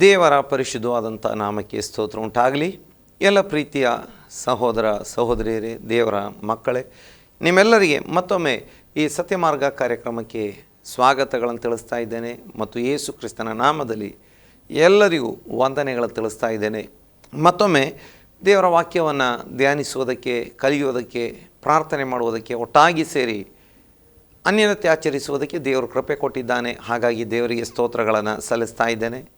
ದೇವರ ಪರಿಶುದ್ಧವಾದಂಥ ನಾಮಕ್ಕೆ ಸ್ತೋತ್ರ ಉಂಟಾಗಲಿ. ಎಲ್ಲ ಪ್ರೀತಿಯ ಸಹೋದರ ಸಹೋದರಿಯರೇ, ದೇವರ ಮಕ್ಕಳೇ, ನಿಮ್ಮೆಲ್ಲರಿಗೆ ಮತ್ತೊಮ್ಮೆ ಈ ಸತ್ಯಮಾರ್ಗ ಕಾರ್ಯಕ್ರಮಕ್ಕೆ ಸ್ವಾಗತಗಳನ್ನು ತಿಳಿಸ್ತಾ ಇದ್ದೇನೆ. ಮತ್ತು ಯೇಸು ಕ್ರಿಸ್ತನ ನಾಮದಲ್ಲಿ ಎಲ್ಲರಿಗೂ ವಂದನೆಗಳನ್ನು ತಿಳಿಸ್ತಾ ಇದ್ದೇನೆ. ಮತ್ತೊಮ್ಮೆ ದೇವರ ವಾಕ್ಯವನ್ನು ಧ್ಯಾನಿಸುವುದಕ್ಕೆ, ಕಲಿಯುವುದಕ್ಕೆ, ಪ್ರಾರ್ಥನೆ ಮಾಡುವುದಕ್ಕೆ ಒಟ್ಟಾಗಿ ಸೇರಿ ಅನ್ಯನತೆ ಆಚರಿಸುವುದಕ್ಕೆ ದೇವರು ಕೃಪೆ ಕೊಟ್ಟಿದ್ದಾನೆ. ಹಾಗಾಗಿ ದೇವರಿಗೆ ಸ್ತೋತ್ರಗಳನ್ನು ಸಲ್ಲಿಸ್ತಾ ಇದ್ದೇನೆ.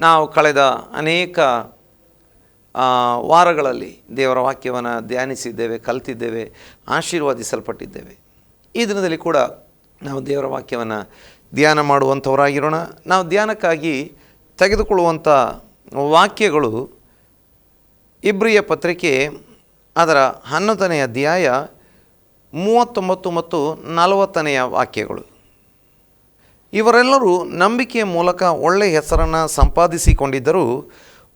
ನಾವು ಕಳೆದ ಅನೇಕ ವಾರಗಳಲ್ಲಿ ದೇವರ ವಾಕ್ಯವನ್ನು ಧ್ಯಾನಿಸಿದ್ದೇವೆ, ಕಲ್ತಿದ್ದೇವೆ, ಆಶೀರ್ವಾದಿಸಲ್ಪಟ್ಟಿದ್ದೇವೆ. ಈ ದಿನದಲ್ಲಿ ಕೂಡ ನಾವು ದೇವರ ವಾಕ್ಯವನ್ನು ಧ್ಯಾನ ಮಾಡುವಂಥವರಾಗಿರೋಣ. ನಾವು ಧ್ಯಾನಕ್ಕಾಗಿ ತೆಗೆದುಕೊಳ್ಳುವಂಥ ವಾಕ್ಯಗಳು ಇಬ್ರಿಯ ಪತ್ರಿಕೆ ಅದರ ಹನ್ನೊಂದನೆಯ ಅಧ್ಯಾಯ ಮೂವತ್ತೊಂಬತ್ತು ಮತ್ತು ನಲವತ್ತನೆಯ ವಾಕ್ಯಗಳು. ಇವರೆಲ್ಲರೂ ನಂಬಿಕೆಯ ಮೂಲಕ ಒಳ್ಳೆಯ ಹೆಸರನ್ನು ಸಂಪಾದಿಸಿಕೊಂಡಿದ್ದರೂ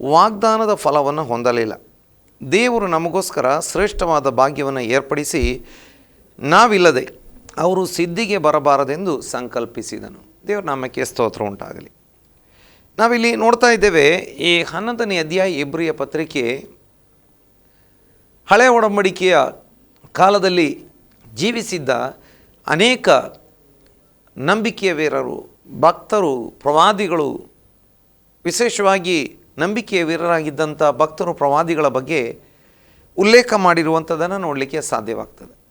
ವಾಗ್ದಾನದ ಫಲವನ್ನು ಹೊಂದಲಿಲ್ಲ. ದೇವರು ನಮಗೋಸ್ಕರ ಶ್ರೇಷ್ಠವಾದ ಭಾಗ್ಯವನ್ನು ಏರ್ಪಡಿಸಿ ನಾವಿಲ್ಲದೆ ಅವರು ಸಿದ್ಧಿಗೆ ಬರಬಾರದೆಂದು ಸಂಕಲ್ಪಿಸಿದನು. ದೇವರ ನಾಮಕ್ಕೆ ಸ್ತೋತ್ರ ಉಂಟಾಗಲಿ. ನಾವಿಲ್ಲಿ ನೋಡ್ತಾ ಇದ್ದೇವೆ, ಈ ಹನ್ನೊಂದನೇ ಅಧ್ಯಾಯ ಇಬ್ರಿಯ ಪತ್ರಿಕೆ ಹಳೆ ಒಡಂಬಡಿಕೆಯ ಕಾಲದಲ್ಲಿ ಜೀವಿಸಿದ್ದ ಅನೇಕ ನಂಬಿಕೆಯ ವೀರರು, ಭಕ್ತರು, ಪ್ರವಾದಿಗಳು, ವಿಶೇಷವಾಗಿ ನಂಬಿಕೆಯ ವೀರರಾಗಿದ್ದಂಥ ಭಕ್ತರು, ಪ್ರವಾದಿಗಳ ಬಗ್ಗೆ ಉಲ್ಲೇಖ ಮಾಡಿರುವಂಥದ್ದನ್ನು ನೋಡಲಿಕ್ಕೆ ಸಾಧ್ಯವಾಗ್ತದೆ.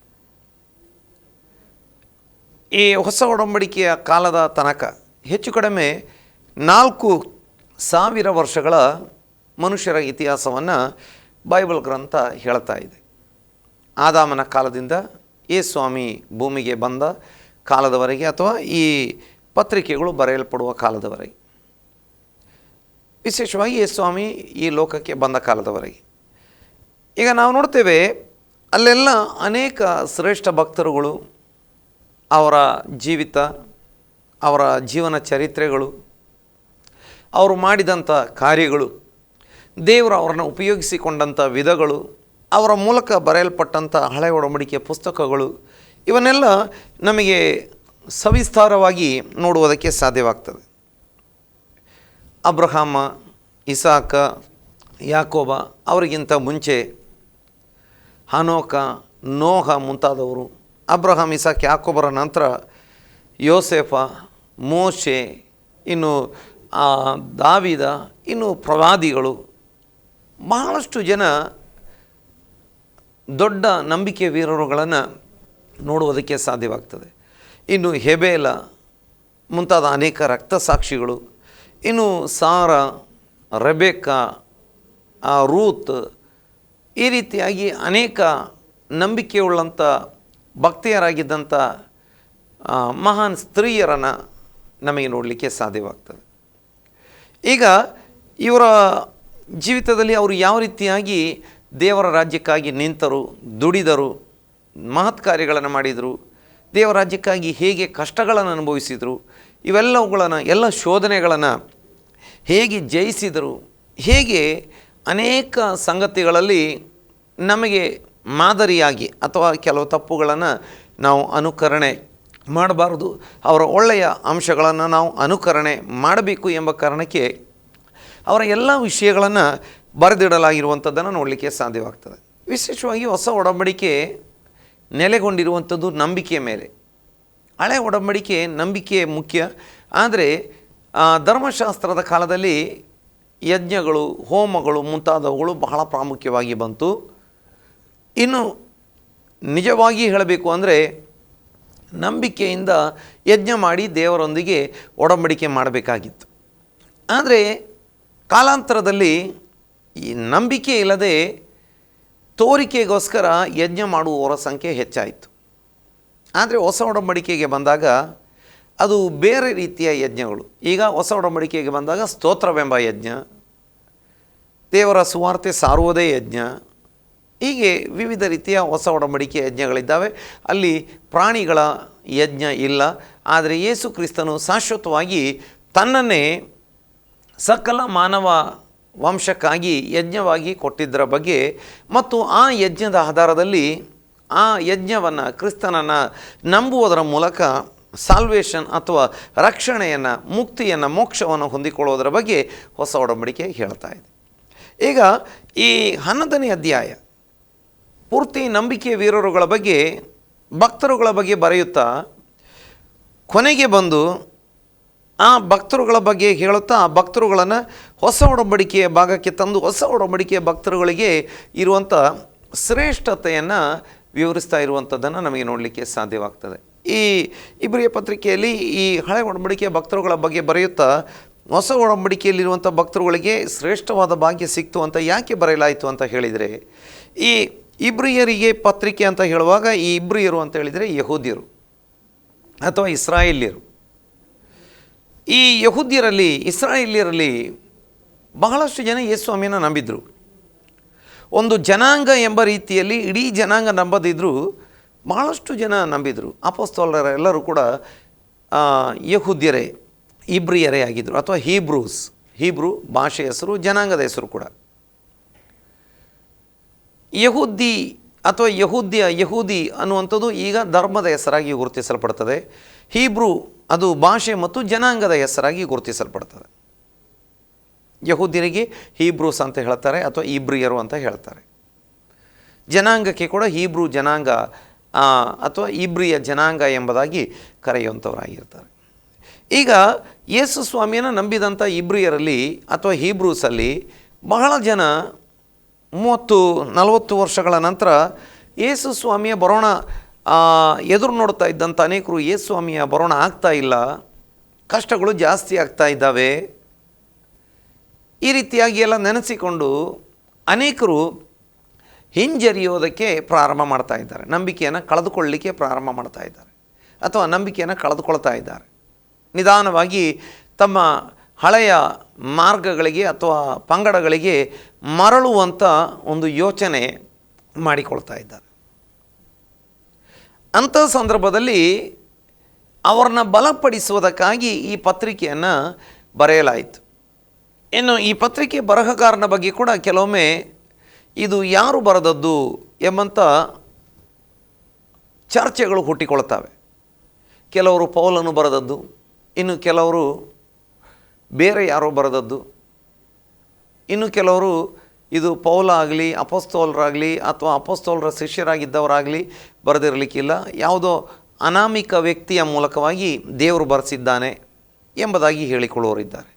ಈ ಹೊಸ ಒಡಂಬಡಿಕೆಯ ಕಾಲದ ತನಕ ಹೆಚ್ಚು ಕಡಿಮೆ ನಾಲ್ಕು ಸಾವಿರ ವರ್ಷಗಳ ಮನುಷ್ಯರ ಇತಿಹಾಸವನ್ನು ಬೈಬಲ್ ಗ್ರಂಥ ಹೇಳ್ತಾ ಇದೆ. ಆದಾಮನ ಕಾಲದಿಂದ ಯೇಸ್ವಾಮಿ ಸ್ವಾಮಿ ಭೂಮಿಗೆ ಬಂದ ಕಾಲದವರೆಗೆ ಅಥವಾ ಈ ಪತ್ರಿಕೆಗಳು ಬರೆಯಲ್ಪಡುವ ಕಾಲದವರೆಗೆ. ವಿಶೇಷವಾಗಿ ಸ್ವಾಮಿ ಈ ಲೋಕಕ್ಕೆ ಬಂದ ಕಾಲದವರೆಗೆ. ಈಗ ನಾವು ನೋಡ್ತೇವೆ ಅಲ್ಲೆಲ್ಲ ಅನೇಕ ಶ್ರೇಷ್ಠ ಭಕ್ತರುಗಳು, ಅವರ ಜೀವಿತ, ಅವರ ಜೀವನ ಚರಿತ್ರೆಗಳು, ಅವರು ಮಾಡಿದಂಥ ಕಾರ್ಯಗಳು, ದೇವರು ಅವರನ್ನು ಉಪಯೋಗಿಸಿಕೊಂಡಂಥ ವಿಧಗಳು, ಅವರ ಮೂಲಕ ಬರೆಯಲ್ಪಟ್ಟಂಥ ಹಳೆ ಒಡಂಬಡಿಕೆಯ ಪುಸ್ತಕಗಳು ಇವನ್ನೆಲ್ಲ ನಮಗೆ ಸವಿಸ್ತಾರವಾಗಿ ನೋಡುವುದಕ್ಕೆ ಸಾಧ್ಯವಾಗ್ತದೆ. ಅಬ್ರಹಾಮ, ಇಸಾಕ, ಯಾಕೋಬ ಅವರಿಗಿಂತ ಮುಂಚೆ ಹನೋಕ, ನೋಹ ಮುಂತಾದವರು ಅಬ್ರಹಾಮ್ ಇಸಾಕ್, ಯಾಕೋಬರ ನಂತರ ಯೋಸೆಫ, ಮೋಶೆ, ಇನ್ನು ದಾವಿದ, ಇನ್ನು ಪ್ರವಾದಿಗಳು ಬಹಳಷ್ಟು ಜನ ದೊಡ್ಡ ನಂಬಿಕೆ ವೀರರುಗಳನ್ನು ನೋಡುವುದಕ್ಕೆ ಸಾಧ್ಯವಾಗ್ತದೆ. ಇನ್ನು ಹೆಬೇಲ ಮುಂತಾದ ಅನೇಕ ರಕ್ತ ಸಾಕ್ಷಿಗಳು ಇನ್ನು ಸಾರ ರೆಬೆಕ್ಕ ಆ, ರೂತ್ ಈ ರೀತಿಯಾಗಿ ಅನೇಕ ನಂಬಿಕೆಯುಳ್ಳಂಥ ಭಕ್ತಿಯರಾಗಿದ್ದಂಥ ಮಹಾನ್ ಸ್ತ್ರೀಯರನ್ನು ನಮಗೆ ನೋಡಲಿಕ್ಕೆ ಸಾಧ್ಯವಾಗ್ತದೆ. ಈಗ ಇವರ ಜೀವಿತದಲ್ಲಿ ಅವರು ಯಾವ ರೀತಿಯಾಗಿ ದೇವರ ರಾಜ್ಯಕ್ಕಾಗಿ ನಿಂತರು ದುಡಿದರು ಮಹತ್ ಕಾರ್ಯಗಳನ್ನು ಮಾಡಿದರು ದೇವರಾಜ್ಯಕ್ಕಾಗಿ ಹೇಗೆ ಕಷ್ಟಗಳನ್ನು ಅನುಭವಿಸಿದರು. ಇವೆಲ್ಲವುಗಳನ್ನು, ಎಲ್ಲ ಶೋಧನೆಗಳನ್ನು ಹೇಗೆ ಜಯಿಸಿದರು. ಹೇಗೆ ಅನೇಕ ಸಂಗತಿಗಳಲ್ಲಿ ನಮಗೆ ಮಾದರಿಯಾಗಿ ಅಥವಾ ಕೆಲವು ತಪ್ಪುಗಳನ್ನು ನಾವು ಅನುಕರಣೆ ಮಾಡಬಾರದು. ಅವರ ಒಳ್ಳೆಯ ಅಂಶಗಳನ್ನು ನಾವು ಅನುಕರಣೆ ಮಾಡಬೇಕು ಎಂಬ ಕಾರಣಕ್ಕೆ ಅವರ ಎಲ್ಲ ವಿಷಯಗಳನ್ನು ಬರೆದಿಡಲಾಗಿರುವಂಥದ್ದನ್ನು ನೋಡಲಿಕ್ಕೆ ಸಾಧ್ಯವಾಗ್ತದೆ. ವಿಶೇಷವಾಗಿ ಹೊಸ ಒಡಂಬಡಿಕೆ ನೆಲೆಗೊಂಡಿರುವಂಥದ್ದು ನಂಬಿಕೆಯ ಮೇಲೆ. ಹಳೆ ಒಡಂಬಡಿಕೆ ನಂಬಿಕೆ ಮುಖ್ಯ. ಆದರೆ ಧರ್ಮಶಾಸ್ತ್ರದ ಕಾಲದಲ್ಲಿ ಯಜ್ಞಗಳು, ಹೋಮಗಳು ಮುಂತಾದವುಗಳು ಬಹಳ ಪ್ರಾಮುಖ್ಯವಾಗಿ ಬಂತು. ಇನ್ನು ನಿಜವಾಗಿ ಹೇಳಬೇಕು ಅಂದರೆ, ನಂಬಿಕೆಯಿಂದ ಯಜ್ಞ ಮಾಡಿ ದೇವರೊಂದಿಗೆ ಒಡಂಬಡಿಕೆ ಮಾಡಬೇಕಾಗಿತ್ತು. ಆದರೆ, ಕಾಲಾಂತರದಲ್ಲಿ ಈ ನಂಬಿಕೆ ಇಲ್ಲದೆ ತೋರಿಕೆಗೋಸ್ಕರ ಯಜ್ಞ ಮಾಡುವವರ ಸಂಖ್ಯೆ ಹೆಚ್ಚಾಯಿತು. ಆದರೆ ಹೊಸ ಒಡಂಬಡಿಕೆಗೆ ಬಂದಾಗ ಅದು ಬೇರೆ ರೀತಿಯ ಯಜ್ಞಗಳು. ಈಗ ಹೊಸ ಒಡಂಬಡಿಕೆಗೆ ಬಂದಾಗ ಸ್ತೋತ್ರವೆಂಬ ಯಜ್ಞ, ದೇವರ ಸುವಾರ್ತೆ ಸಾರುವುದೇ ಯಜ್ಞ, ಹೀಗೆ ವಿವಿಧ ರೀತಿಯ ಹೊಸ ಒಡಂಬಡಿಕೆ ಯಜ್ಞಗಳಿದ್ದಾವೆ. ಅಲ್ಲಿ ಪ್ರಾಣಿಗಳ ಯಜ್ಞ ಇಲ್ಲ. ಆದರೆ ಯೇಸು ಕ್ರಿಸ್ತನು ಶಾಶ್ವತವಾಗಿ ತನ್ನನ್ನೇ ಸಕಲ ಮಾನವ ವಂಶಕ್ಕಾಗಿ ಯಜ್ಞವಾಗಿ ಕೊಟ್ಟಿದ್ದರ ಬಗ್ಗೆ ಮತ್ತು ಆ ಯಜ್ಞದ ಆಧಾರದಲ್ಲಿ ಆ ಯಜ್ಞವನ್ನು ಕ್ರಿಸ್ತನನ್ನು ನಂಬುವುದರ ಮೂಲಕ ಸಾಲ್ವೇಷನ್ ಅಥವಾ ರಕ್ಷಣೆಯನ್ನು, ಮುಕ್ತಿಯನ್ನು, ಮೋಕ್ಷವನ್ನು ಹೊಂದಿಕೊಳ್ಳೋದರ ಬಗ್ಗೆ ಹೊಸ ಒಡಂಬಡಿಕೆ ಹೇಳ್ತಾ ಇದೆ. ಈಗ ಈ ಹನ್ನೊಂದನೇ ಅಧ್ಯಾಯ ಪೂರ್ತಿ ನಂಬಿಕೆ ವೀರರುಗಳ ಬಗ್ಗೆ, ಭಕ್ತರುಗಳ ಬಗ್ಗೆ ಬರೆಯುತ್ತಾ, ಕೊನೆಗೆ ಬಂದು ಆ ಭಕ್ತರುಗಳ ಬಗ್ಗೆ ಹೇಳುತ್ತಾ ಆ ಭಕ್ತರುಗಳನ್ನು ಹೊಸ ಒಡಂಬಡಿಕೆಯ ಭಾಗಕ್ಕೆ ತಂದು ಹೊಸ ಒಡಂಬಡಿಕೆಯ ಭಕ್ತರುಗಳಿಗೆ ಇರುವಂಥ ಶ್ರೇಷ್ಠತೆಯನ್ನು ವಿವರಿಸ್ತಾ ಇರುವಂಥದ್ದನ್ನು ನಮಗೆ ನೋಡಲಿಕ್ಕೆ ಸಾಧ್ಯವಾಗ್ತದೆ. ಈ ಇಬ್ರಿಯ ಪತ್ರಿಕೆಯಲ್ಲಿ ಈ ಹಳೆ ಒಡಂಬಡಿಕೆಯ ಭಕ್ತರುಗಳ ಬಗ್ಗೆ ಬರೆಯುತ್ತಾ ಹೊಸ ಒಡಂಬಡಿಕೆಯಲ್ಲಿರುವಂಥ ಭಕ್ತರುಗಳಿಗೆ ಶ್ರೇಷ್ಠವಾದ ಭಾಗ್ಯ ಸಿಕ್ತು ಅಂತ ಯಾಕೆ ಬರೆಯಲಾಯಿತು ಅಂತ ಹೇಳಿದರೆ, ಈ ಇಬ್ರಿಯರಿಗೆ ಪತ್ರಿಕೆ ಅಂತ ಹೇಳುವಾಗ ಈ ಇಬ್ರಿಯರು ಅಂತ ಹೇಳಿದರೆ ಯಹೂದಿಯರು ಅಥವಾ ಇಸ್ರಾಯೇಲ್ಯರು. ಈ ಯಹೂದ್ಯರಲ್ಲಿ, ಇಸ್ರಾಯೇಲ್ಯರಲ್ಲಿ ಬಹಳಷ್ಟು ಜನ ಯೇಸ್ವಾಮಿಯನ್ನು ನಂಬಿದ್ರು. ಒಂದು ಜನಾಂಗ ಎಂಬ ರೀತಿಯಲ್ಲಿ ಇಡೀ ಜನಾಂಗ ನಂಬದಿದ್ದರೂ ಬಹಳಷ್ಟು ಜನ ನಂಬಿದರು. ಅಪಸ್ತೋಲರೆಲ್ಲರೂ ಕೂಡ ಯಹೂದ್ಯರೇ, ಇಬ್ರಿಯರೇ ಆಗಿದ್ದರು ಅಥವಾ ಹೀಬ್ರೂಸ್, ಹೀಬ್ರೂ ಭಾಷೆ ಹೆಸರು, ಜನಾಂಗದ ಹೆಸರು ಕೂಡ. ಯಹೂದಿ ಅಥವಾ ಯಹೂದ್ಯ, ಯಹೂದಿ ಅನ್ನುವಂಥದ್ದು ಈಗ ಧರ್ಮದ ಹೆಸರಾಗಿ ಗುರುತಿಸಲ್ಪಡ್ತದೆ. ಹೀಬ್ರು ಅದು ಭಾಷೆ ಮತ್ತು ಜನಾಂಗದ ಹೆಸರಾಗಿ ಗುರುತಿಸಲ್ಪಡ್ತದೆ. ಯಹುದಿನಿಗೆ ಹೀಬ್ರೂಸ್ ಅಂತ ಹೇಳ್ತಾರೆ ಅಥವಾ ಇಬ್ರಿಯರು ಅಂತ ಹೇಳ್ತಾರೆ. ಜನಾಂಗಕ್ಕೆ ಕೂಡ ಹೀಬ್ರೂ ಜನಾಂಗ ಅಥವಾ ಇಬ್ರಿಯ ಜನಾಂಗ ಎಂಬುದಾಗಿ ಕರೆಯುವಂಥವರಾಗಿರ್ತಾರೆ. ಈಗ ಯೇಸು ಸ್ವಾಮಿಯನ್ನು ನಂಬಿದಂಥ ಇಬ್ರಿಯರಲ್ಲಿ ಅಥವಾ ಹೀಬ್ರೂಸಲ್ಲಿ ಬಹಳ ಜನ ಮೂವತ್ತು, ನಲವತ್ತು ವರ್ಷಗಳ ನಂತರ ಯೇಸು ಸ್ವಾಮಿಯ ಬರೋಣ ಎದುರು ನೋಡ್ತಾ ಇದ್ದಂಥ ಅನೇಕರು ಯೇಸು ಸ್ವಾಮಿಯ ಬರೋಣ ಆಗ್ತಾ ಇಲ್ಲ. ಕಷ್ಟಗಳು ಜಾಸ್ತಿ ಆಗ್ತಾ ಇದ್ದಾವೆ. ಈ ರೀತಿಯಾಗಿ ಎಲ್ಲ ನೆನೆಸಿಕೊಂಡು ಅನೇಕರು ಹಿಂಜರಿಯೋದಕ್ಕೆ ಪ್ರಾರಂಭ ಮಾಡ್ತಾ ಇದ್ದಾರೆ. ನಂಬಿಕೆಯನ್ನು ಕಳೆದುಕೊಳ್ಳಲಿಕ್ಕೆ ಪ್ರಾರಂಭ ಮಾಡ್ತಾ ಇದ್ದಾರೆ. ಅಥವಾ ನಂಬಿಕೆಯನ್ನು ಕಳೆದುಕೊಳ್ತಾ ಇದ್ದಾರೆ. ನಿಧಾನವಾಗಿ ತಮ್ಮ ಹಳೆಯ ಮಾರ್ಗಗಳಿಗೆ ಅಥವಾ ಪಂಗಡಗಳಿಗೆ ಮರಳುವಂಥ ಒಂದು ಯೋಚನೆ ಮಾಡಿಕೊಳ್ತಾ ಇದ್ದಾರೆ. ಅಂಥ ಸಂದರ್ಭದಲ್ಲಿ ಅವರನ್ನ ಬಲಪಡಿಸುವುದಕ್ಕಾಗಿ ಈ ಪತ್ರಿಕೆಯನ್ನು ಬರೆಯಲಾಯಿತು. ಇನ್ನು ಈ ಪತ್ರಿಕೆ ಬರಹಗಾರನ ಬಗ್ಗೆ ಕೂಡ ಕೆಲವೊಮ್ಮೆ ಇದು ಯಾರು ಬರೆದದ್ದು ಎಂಬಂಥ ಚರ್ಚೆಗಳು ಹುಟ್ಟಿಕೊಳ್ತವೆ ಕೆಲವರು ಪೌಲನ್ನು ಬರೆದದ್ದು, ಇನ್ನು ಕೆಲವರು ಬೇರೆ ಯಾರೋ ಬರೆದದ್ದು, ಇನ್ನು ಕೆಲವರು ಇದು ಪೌಲ ಆಗಲಿ ಅಪಸ್ತೋಲರಾಗಲಿ ಅಥವಾ ಅಪಸ್ತೋಲರ ಶಿಷ್ಯರಾಗಿದ್ದವರಾಗಲಿ ಬರೆದಿರಲಿಕ್ಕಿಲ್ಲ. ಯಾವುದೋ ಅನಾಮಿಕ ವ್ಯಕ್ತಿಯ ಮೂಲಕವಾಗಿ ದೇವರು ಬರೆಸಿದ್ದಾನೆ ಎಂಬುದಾಗಿ ಹೇಳಿಕೊಳ್ಳುವರಿದ್ದಾರೆ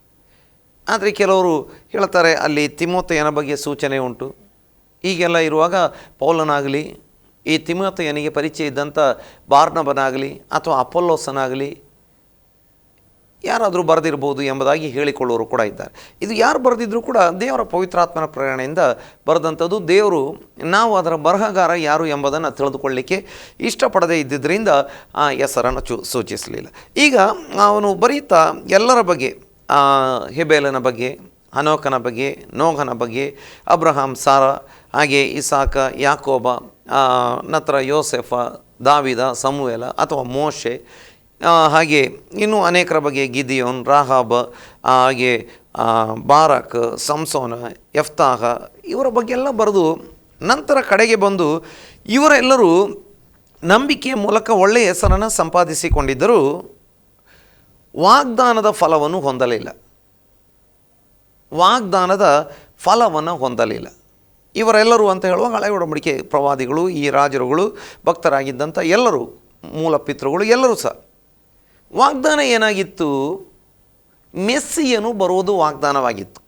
ಆದರೆ ಕೆಲವರು ಹೇಳ್ತಾರೆ, ಅಲ್ಲಿ ತಿಮೋತೆಯನ ಬಗ್ಗೆ ಸೂಚನೆ ಉಂಟು. ಈಗೆಲ್ಲ ಇರುವಾಗ ಪೌಲನಾಗಲಿ, ಈ ತಿಮ್ಮತ್ತಯ್ಯನಿಗೆ ಪರಿಚಯ ಇದ್ದಂಥ ಬಾರ್ನಬನಾಗಲಿ ಅಥವಾ ಅಪೊಲ್ಲೋಸನಾಗಲಿ ಯಾರಾದರೂ ಬರೆದಿರ್ಬೋದು ಎಂಬುದಾಗಿ ಹೇಳಿಕೊಳ್ಳೋರು ಕೂಡ ಇದ್ದಾರೆ. ಇದು ಯಾರು ಬರೆದಿದ್ದರೂ ಕೂಡ ದೇವರ ಪವಿತ್ರಾತ್ಮನ ಪ್ರೇರಣೆಯಿಂದ ಬರೆದಂಥದ್ದು. ದೇವರು ನಾವು ಅದರ ಬರಹಗಾರ ಯಾರು ಎಂಬುದನ್ನು ತಿಳಿದುಕೊಳ್ಳಿಕ್ಕೆ ಇಷ್ಟಪಡದೇ ಇದ್ದಿದ್ದರಿಂದ ಆ ಹೆಸರನ್ನು ಚು ಸೂಚಿಸಲಿಲ್ಲ. ಈಗ ಅವನು ಬರೀತಾ ಎಲ್ಲರ ಬಗ್ಗೆ ಹೆಬೇಲನ ಬಗ್ಗೆ ಅನೋಕನ ಬಗ್ಗೆ ನೋಘನ ಬಗ್ಗೆ, ಅಬ್ರಹಾಂ, ಸಾರ, ಹಾಗೆ ಇಸಾಕ, ಯಾಕೋಬ ನಂತರ ಯೋಸೆಫ, ದಾವಿದ, ಸಮುವೇಲ ಅಥವಾ ಮೋಶೆ ಹಾಗೆ ಇನ್ನೂ ಅನೇಕರ ಬಗ್ಗೆ ಗಿದಿಯೋನ್, ರಾಹಾಬ್ ಹಾಗೆ ಬಾರಕ್, ಸಂಸೋನ ಯಫ್ತಾಹ ಇವರ ಬಗ್ಗೆ ಎಲ್ಲ ಬರೆದು ನಂತರ ಕಡೆಗೆ ಬಂದು ಇವರೆಲ್ಲರೂ ನಂಬಿಕೆಯ ಮೂಲಕ ಒಳ್ಳೆಯ ಹೆಸರನ್ನು ಸಂಪಾದಿಸಿಕೊಂಡಿದ್ದರೂ ವಾಗ್ದಾನದ ಫಲವನ್ನು ಹೊಂದಲಿಲ್ಲ. ವಾಗ್ದಾನದ ಫಲವನ್ನು ಹೊಂದಲಿಲ್ಲ. ಇವರೆಲ್ಲರೂ ಅಂತ ಹೇಳುವಾಗ ಹಳೆ ಒಡಂಬಡಿಕೆ ಪ್ರವಾದಿಗಳು, ಈ ರಾಜರುಗಳು, ಭಕ್ತರಾಗಿದ್ದಂಥ ಎಲ್ಲರೂ ಮೂಲ ಪಿತೃಗಳು ಎಲ್ಲರೂ ಸಹ ವಾಗ್ದಾನ ಏನಾಗಿತ್ತು? ಮೆಸ್ಸಿಯನು ಬರೋದು ವಾಗ್ದಾನವಾಗಿತ್ತು.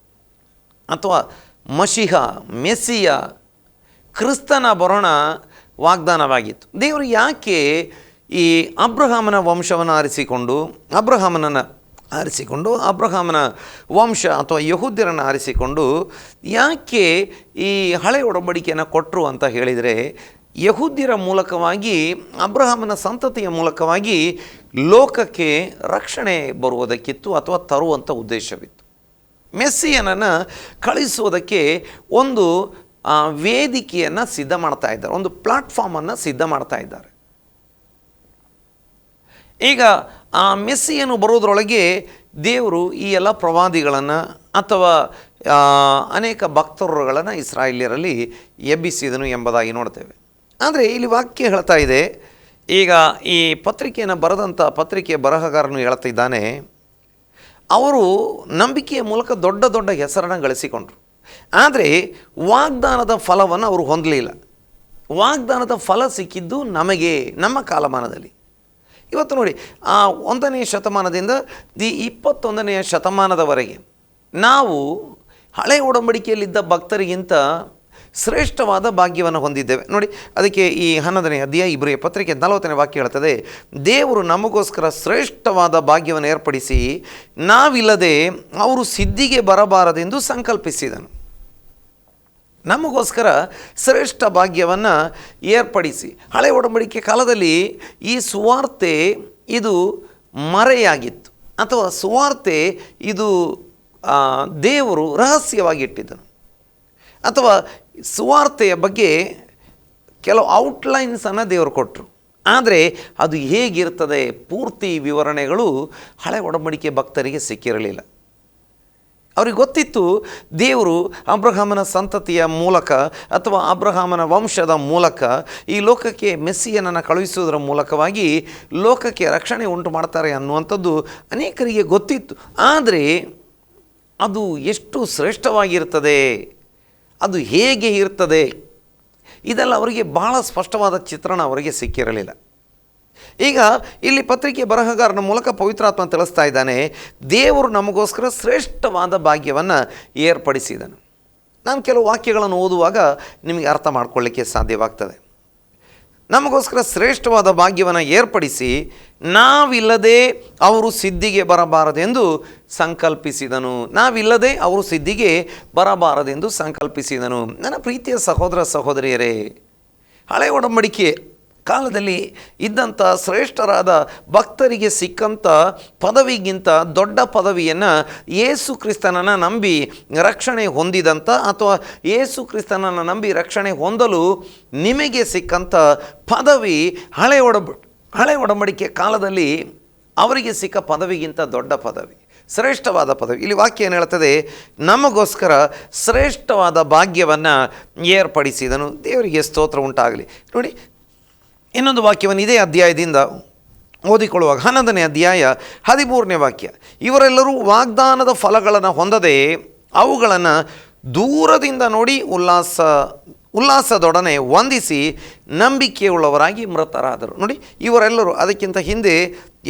ಅಥವಾ ಮಷಿಹ ಮೆಸ್ಸಿಯ, ಕ್ರಿಸ್ತನ ಬರೋಣ ವಾಗ್ದಾನವಾಗಿತ್ತು. ದೇವರು ಯಾಕೆ ಈ ಅಬ್ರಹಾಮನ ವಂಶವನ್ನು ಆರಿಸಿಕೊಂಡು, ಅಬ್ರಹಾಮನನ್ನು ಆರಿಸಿಕೊಂಡು, ಅಬ್ರಹಾಮನ ವಂಶ ಅಥವಾ ಯಹೂದ್ಯರನ್ನು ಆರಿಸಿಕೊಂಡು ಯಾಕೆ ಈ ಹಳೆ ಒಡಂಬಡಿಕೆಯನ್ನು ಕೊಟ್ಟರು ಅಂತ ಹೇಳಿದರೆ, ಯಹೂದ್ಯರ ಮೂಲಕವಾಗಿ, ಅಬ್ರಹಾಮನ ಸಂತತಿಯ ಮೂಲಕವಾಗಿ ಲೋಕಕ್ಕೆ ರಕ್ಷಣೆ ಬರುವುದಕ್ಕಿತ್ತು ಅಥವಾ ತರುವಂಥ ಉದ್ದೇಶವಿತ್ತು. ಮೆಸ್ಸಿಯನನ್ನು ಕಳಿಸುವುದಕ್ಕೆ ಒಂದು ವೇದಿಕೆಯನ್ನು ಸಿದ್ಧ ಮಾಡ್ತಾ ಇದ್ದಾರೆ. ಒಂದು ಪ್ಲಾಟ್ಫಾರ್ಮನ್ನು ಸಿದ್ಧ ಮಾಡ್ತಾ ಇದ್ದಾರೆ. ಈಗ, ಆ ಮೆಸ್ಸಿಯನ್ನು ಬರೋದ್ರೊಳಗೆ ದೇವರು ಈ ಎಲ್ಲ ಪ್ರವಾದಿಗಳನ್ನು ಅಥವಾ ಅನೇಕ ಭಕ್ತರುಗಳನ್ನು ಇಸ್ರಾಯೇಲ್ಯರಲ್ಲಿ ಎಬ್ಬಿಸಿದನು ಎಂಬುದಾಗಿ ನೋಡ್ತೇವೆ. ಆದರೆ ಇಲ್ಲಿ ವಾಕ್ಯ ಹೇಳ್ತಾ ಇದೆ ಈಗ ಈ ಪತ್ರಿಕೆಯನ್ನು ಬರೆದಂಥ ಪತ್ರಿಕೆಯ ಬರಹಗಾರನು ಹೇಳ್ತಿದ್ದಾನೆ ಅವರು ನಂಬಿಕೆಯ ಮೂಲಕ ದೊಡ್ಡ ದೊಡ್ಡ ಹೆಸರನ್ನು ಗಳಿಸಿಕೊಂಡರು. ಆದರೆ ವಾಗ್ದಾನದ ಫಲವನ್ನು ಅವರು ಹೊಂದಲಿಲ್ಲ. ವಾಗ್ದಾನದ ಫಲ ಸಿಕ್ಕಿದ್ದು ನಮಗೆ, ನಮ್ಮ ಕಾಲಮಾನದಲ್ಲಿ. ಇವತ್ತು ನೋಡಿ, ಆ ಒಂದನೆಯ ಶತಮಾನದಿಂದ ದಿ ಇಪ್ಪತ್ತೊಂದನೆಯ ಶತಮಾನದವರೆಗೆ ನಾವು ಹಳೆ ಒಡಂಬಡಿಕೆಯಲ್ಲಿದ್ದ ಭಕ್ತರಿಗಿಂತ ಶ್ರೇಷ್ಠವಾದ ಭಾಗ್ಯವನ್ನು ಹೊಂದಿದ್ದೇವೆ. ನೋಡಿ, ಅದಕ್ಕೆ ಈ ಹನ್ನೊಂದನೇ ಅಧ್ಯಾಯ ಇಬ್ಬರಿಗೆ ಪತ್ರಿಕೆ ನಲವತ್ತನೇ ವಾಕ್ಯ ಹೇಳ್ತದೆ, ದೇವರು ನಮಗೋಸ್ಕರ ಶ್ರೇಷ್ಠವಾದ ಭಾಗ್ಯವನ್ನು ಏರ್ಪಡಿಸಿ ನಾವಿಲ್ಲದೆ ಅವರು ಸಿದ್ಧಿಗೆ ಬರಬಾರದೆಂದು ಸಂಕಲ್ಪಿಸಿದನು. ನಮಗೋಸ್ಕರ ಶ್ರೇಷ್ಠ ಭಾಗ್ಯವನ್ನು ಏರ್ಪಡಿಸಿ. ಹಳೆ ಒಡಂಬಡಿಕೆ ಕಾಲದಲ್ಲಿ ಈ ಸುವಾರ್ತೆ ಇದು ಮರೆಯಾಗಿತ್ತು. ಅಥವಾ ಸುವಾರ್ತೆ ಇದು ದೇವರು ರಹಸ್ಯವಾಗಿಟ್ಟಿದ್ದನು ಅಥವಾ ಸುವಾರ್ತೆಯ ಬಗ್ಗೆ ಕೆಲವು ಔಟ್ಲೈನ್ಸನ್ನು ದೇವರು ಕೊಟ್ಟರು ಆದರೆ ಅದು ಹೇಗಿರ್ತದೆ? ಪೂರ್ತಿ ವಿವರಣೆಗಳು ಹಳೆ ಒಡಂಬಡಿಕೆ ಭಕ್ತರಿಗೆ ಸಿಕ್ಕಿರಲಿಲ್ಲ. ಅವ್ರಿಗೆ ಗೊತ್ತಿತ್ತು ದೇವರು ಅಬ್ರಹಾಮನ ಸಂತತಿಯ ಮೂಲಕ ಅಥವಾ ಅಬ್ರಹಾಮನ ವಂಶದ ಮೂಲಕ ಈ ಲೋಕಕ್ಕೆ ಮೆಸ್ಸಿಯನನ್ನು ಕಳುಹಿಸುವುದರ ಮೂಲಕವಾಗಿ ಲೋಕಕ್ಕೆ ರಕ್ಷಣೆ ಉಂಟು ಮಾಡ್ತಾರೆ ಅನ್ನುವಂಥದ್ದು ಅನೇಕರಿಗೆ ಗೊತ್ತಿತ್ತು. ಆದರೆ ಅದು ಎಷ್ಟು ಶ್ರೇಷ್ಠವಾಗಿರ್ತದೆ? ಅದು ಹೇಗೆ ಇರ್ತದೆ? ಇದೆಲ್ಲ ಅವರಿಗೆ ಬಹಳ ಸ್ಪಷ್ಟವಾದ ಚಿತ್ರಣ ಅವರಿಗೆ ಸಿಕ್ಕಿರಲಿಲ್ಲ. ಈಗ ಇಲ್ಲಿ ಪತ್ರಿಕೆ ಬರಹಗಾರನ ಮೂಲಕ ಪವಿತ್ರಾತ್ಮ ತಿಳಿಸ್ತಾ ಇದ್ದಾನೆ, ದೇವರು ನಮಗೋಸ್ಕರ ಶ್ರೇಷ್ಠವಾದ ಭಾಗ್ಯವನ್ನು ಏರ್ಪಡಿಸಿದನು. ನಾನು ಕೆಲವು ವಾಕ್ಯಗಳನ್ನು ಓದುವಾಗ ನಿಮಗೆ ಅರ್ಥ ಮಾಡ್ಕೊಳ್ಳಿಕ್ಕೆ ಸಾಧ್ಯವಾಗ್ತದೆ. ನಮಗೋಸ್ಕರ ಶ್ರೇಷ್ಠವಾದ ಭಾಗ್ಯವನ್ನು ಏರ್ಪಡಿಸಿ ನಾವಿಲ್ಲದೆ ಅವರು ಸಿದ್ಧಿಗೆ ಬರಬಾರದೆಂದು ಸಂಕಲ್ಪಿಸಿದನು. ನಾವಿಲ್ಲದೆ ಅವರು ಸಿದ್ಧಿಗೆ ಬರಬಾರದೆಂದು ಸಂಕಲ್ಪಿಸಿದನು. ನನ್ನ ಪ್ರೀತಿಯ ಸಹೋದರ ಸಹೋದರಿಯರೇ, ಹಳೆ ಒಡಂಬಡಿಕೆ ಕಾಲದಲ್ಲಿ ಇದ್ದಂಥ ಶ್ರೇಷ್ಠರಾದ ಭಕ್ತರಿಗೆ ಸಿಕ್ಕಂಥ ಪದವಿಗಿಂತ ದೊಡ್ಡ ಪದವಿಯನ್ನು ಯೇಸು ಕ್ರಿಸ್ತನನ್ನು ನಂಬಿ ರಕ್ಷಣೆ ಹೊಂದಿದಂಥ ಅಥವಾ ಯೇಸು ಕ್ರಿಸ್ತನನ್ನು ನಂಬಿ ರಕ್ಷಣೆ ಹೊಂದಲು ನಿಮಗೆ ಸಿಕ್ಕಂಥ ಪದವಿ ಹಳೆ ಒಡಂಬ, ಹಳೆ ಒಡಂಬಡಿಕೆ ಕಾಲದಲ್ಲಿ ಅವರಿಗೆ ಸಿಕ್ಕ ಪದವಿಗಿಂತ ದೊಡ್ಡ ಪದವಿ, ಶ್ರೇಷ್ಠವಾದ ಪದವಿ. ಇಲ್ಲಿ ವಾಕ್ಯ ಏನು ಹೇಳ್ತದೆ ನಮಗೋಸ್ಕರ ಶ್ರೇಷ್ಠವಾದ ಭಾಗ್ಯವನ್ನು ಏರ್ಪಡಿಸಿದನು. ದೇವರಿಗೆ ಸ್ತೋತ್ರ ಉಂಟಾಗಲಿ. ನೋಡಿ ಇನ್ನೊಂದು ವಾಕ್ಯವನ್ನು ಇದೇ ಅಧ್ಯಾಯದಿಂದ ಓದಿಕೊಳ್ಳುವಾಗ ಹನ್ನೊಂದನೇ ಅಧ್ಯಾಯ ಹದಿಮೂರನೇ ವಾಕ್ಯ. ಇವರೆಲ್ಲರೂ ವಾಗ್ದಾನದ ಫಲಗಳನ್ನು ಹೊಂದದೆ ಅವುಗಳನ್ನು ದೂರದಿಂದ ನೋಡಿ ಉಲ್ಲಾಸ ಉಲ್ಲಾಸದೊಡನೆ ವಂದಿಸಿ ನಂಬಿಕೆಯುಳ್ಳವರಾಗಿ ಮೃತರಾದರು. ನೋಡಿ, ಇವರೆಲ್ಲರೂ ಅದಕ್ಕಿಂತ ಹಿಂದೆ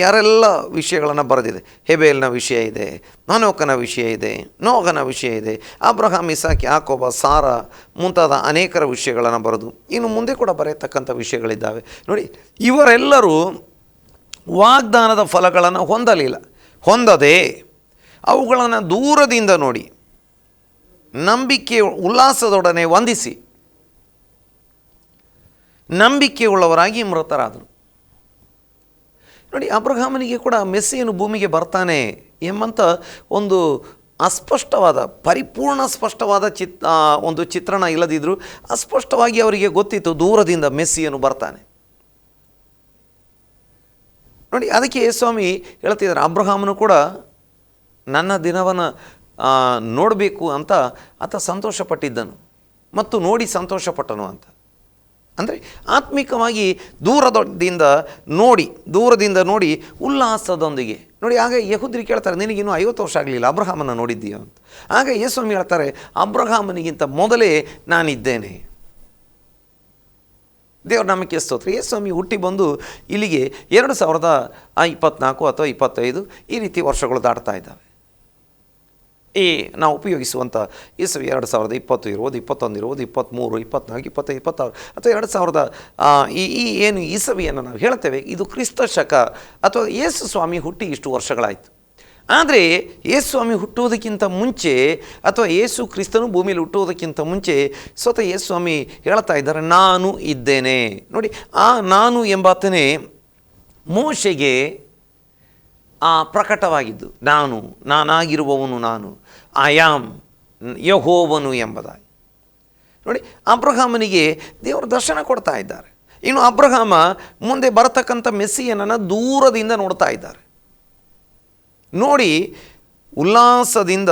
ಯಾರೆಲ್ಲ ವಿಷಯಗಳನ್ನು ಬರೆದಿದೆ? ಹೆಬೇಲ್ನ ವಿಷಯ ಇದೆ ಮನೋಕನ ವಿಷಯ ಇದೆ ನೋಗನ ವಿಷಯ ಇದೆ, ಅಬ್ರಹಾಂ, ಇಸಾಕ್, ಯಾಕೋಬ, ಸಾರ ಮುಂತಾದ ಅನೇಕರ ವಿಷಯಗಳನ್ನು ಬರೆದು ಇನ್ನು ಮುಂದೆ ಕೂಡ ಬರೆಯತಕ್ಕಂಥ ವಿಷಯಗಳಿದ್ದಾವೆ. ನೋಡಿ, ಇವರೆಲ್ಲರೂ ವಾಗ್ದಾನದ ಫಲಗಳನ್ನು ಹೊಂದಲಿಲ್ಲ. ಹೊಂದದೆ ಅವುಗಳನ್ನು ದೂರದಿಂದ ನೋಡಿ ನಂಬಿಕೆ ಉಲ್ಲಾಸದೊಡನೆ ವಂದಿಸಿ ನಂಬಿಕೆಯುಳ್ಳವರಾಗಿ ಮೃತರಾದರು. ನೋಡಿ, ಅಬ್ರಹಾಮನಿಗೆ ಕೂಡ ಮೆಸ್ಸಿಯನ್ನು ಭೂಮಿಗೆ ಬರ್ತಾನೆ ಎಂಬಂಥ ಒಂದು ಅಸ್ಪಷ್ಟವಾದ, ಪರಿಪೂರ್ಣ ಸ್ಪಷ್ಟವಾದ ಚಿತ್ ಒಂದು ಚಿತ್ರಣ ಇಲ್ಲದಿದ್ದರೂ ಅಸ್ಪಷ್ಟವಾಗಿ ಅವರಿಗೆ ಗೊತ್ತಿತ್ತು ದೂರದಿಂದ ಮೆಸ್ಸಿಯನ್ನು ಬರ್ತಾನೆ. ನೋಡಿ, ಅದಕ್ಕೆ ಸ್ವಾಮಿ ಹೇಳ್ತಿದ್ದಾರೆ, ಅಬ್ರಹಾಮನು ಕೂಡ ನನ್ನ ದಿನವನ್ನು ನೋಡಬೇಕು ಅಂತ ಆತ ಸಂತೋಷಪಟ್ಟಿದ್ದನು ಮತ್ತು ನೋಡಿ ಸಂತೋಷಪಟ್ಟನು ಅಂತ. ಅಂದರೆ ಆತ್ಮಿಕವಾಗಿ ದೂರದಿಂದ ನೋಡಿ ದೂರದಿಂದ ನೋಡಿ ಉಲ್ಲಾಸದೊಂದಿಗೆ. ನೋಡಿ ಆಗ ಯಹುದ್ರಿ ಕೇಳ್ತಾರೆ ನಿನಗಿನ್ನೂ ಐವತ್ತು ವರ್ಷ ಆಗಲಿಲ್ಲ ಅಬ್ರಹಾಮನ ನೋಡಿದ್ದೀಯ ಅಂತ. ಆಗ ಯೇಸ್ವಾಮಿ ಹೇಳ್ತಾರೆ ಅಬ್ರಹಾಮನಿಗಿಂತ ಮೊದಲೇ ನಾನಿದ್ದೇನೆ. ದೇವ್ರ ನಂಬಿಕೆ ಸ್ತೋತ್ರ ಯೇಸ್ವಾಮಿ ಹುಟ್ಟಿ ಬಂದು ಇಲ್ಲಿಗೆ ಎರಡು ಸಾವಿರದ ಆ, ಇಪ್ಪತ್ನಾಲ್ಕು ಅಥವಾ ಇಪ್ಪತ್ತೈದು ಈ ರೀತಿ ವರ್ಷಗಳು ದಾಟ್ತಾ ಇದ್ದಾವೆ. ಈ ನಾವು ಉಪಯೋಗಿಸುವಂಥ ಇಸವಿ ಎರಡು ಸಾವಿರದ ಇಪ್ಪತ್ತು ಇರ್ಬೋದು, ಇಪ್ಪತ್ತೊಂದು ಇರ್ಬೋದು, ಇಪ್ಪತ್ತ್ಮೂರು ಇಪ್ಪತ್ನಾಲ್ಕು ಇಪ್ಪತ್ತೈದು, ಇಪ್ಪತ್ತಾರು, ಅಥವಾ ಎರಡು ಸಾವಿರದ ಈ ಈ ಏನು ಇಸವಿಯನ್ನು ನಾವು ಹೇಳ್ತೇವೆ, ಇದು ಕ್ರಿಸ್ತ ಶಕ ಅಥವಾ ಯೇಸು ಸ್ವಾಮಿ ಹುಟ್ಟಿ ಇಷ್ಟು ವರ್ಷಗಳಾಯಿತು. ಆದರೆ ಯೇಸು ಸ್ವಾಮಿ ಹುಟ್ಟುವುದಕ್ಕಿಂತ ಮುಂಚೆ ಅಥವಾ ಯೇಸು ಕ್ರಿಸ್ತನು ಭೂಮಿಯಲ್ಲಿ ಹುಟ್ಟುವುದಕ್ಕಿಂತ ಮುಂಚೆ ಸ್ವತಃ ಯೇಸು ಸ್ವಾಮಿ ಹೇಳ್ತಾ ಇದ್ದಾರೆ, ನಾನು ಇದ್ದೇನೆ. ನೋಡಿ, ಆ ನಾನು ಎಂಬಾತನೇ ಮೋಶೆಗೆ ಆ ಪ್ರಕಟವಾಗಿದ್ದು, ನಾನು, ನಾನಾಗಿರುವವನು ನಾನು. ಆಯಾಮ್, ಯಹೋವನು ಎಂಬುದಾಗಿ. ನೋಡಿ, ಅಬ್ರಹಾಮನಿಗೆ ದೇವರು ದರ್ಶನ ಕೊಡ್ತಾ ಇದ್ದಾರೆ. ಇನ್ನು ಅಬ್ರಹಾಮ ಮುಂದೆ ಬರತಕ್ಕಂಥ ಮೆಸ್ಸಿಯನನ್ನು ದೂರದಿಂದ ನೋಡ್ತಾ ಇದ್ದಾರೆ. ನೋಡಿ, ಉಲ್ಲಾಸದಿಂದ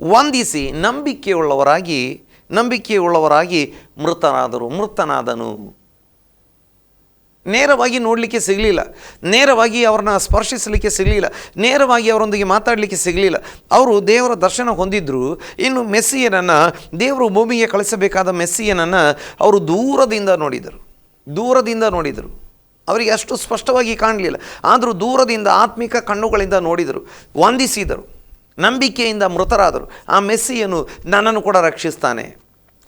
ವಂದಿಸಿ ನಂಬಿಕೆಯುಳ್ಳವರಾಗಿ ನಂಬಿಕೆಯುಳ್ಳವರಾಗಿ ಮೃತನಾದರು, ಮೃತನಾದನು. ನೇರವಾಗಿ ನೋಡಲಿಕ್ಕೆ ಸಿಗಲಿಲ್ಲ. ನೇರವಾಗಿ ಅವ್ರನ್ನ ಸ್ಪರ್ಶಿಸಲಿಕ್ಕೆ ಸಿಗಲಿಲ್ಲ. ನೇರವಾಗಿ ಅವರೊಂದಿಗೆ ಮಾತಾಡಲಿಕ್ಕೆ ಸಿಗಲಿಲ್ಲ. ಅವರು ದೇವರ ದರ್ಶನ ಹೊಂದಿದ್ರು. ಇನ್ನು ಮೆಸ್ಸಿಯನನ್ನು ದೇವರು ಭೂಮಿಗೆ ಕಳಿಸಬೇಕಾದ ಮೆಸ್ಸಿಯನನ್ನು ಅವರು ದೂರದಿಂದ ನೋಡಿದರು. ದೂರದಿಂದ ನೋಡಿದರು. ಅವರಿಗೆ ಅಷ್ಟು ಸ್ಪಷ್ಟವಾಗಿ ಕಾಣಲಿಲ್ಲ. ಆದರೂ ದೂರದಿಂದ ಆತ್ಮಿಕ ಕಣ್ಣುಗಳಿಂದ ನೋಡಿದರು. ವಂದಿಸಿದರು. ನಂಬಿಕೆಯಿಂದ ಮೃತರಾದರು. ಆ ಮೆಸ್ಸಿಯನ್ನು ನನ್ನನ್ನು ಕೂಡ ರಕ್ಷಿಸ್ತಾನೆ.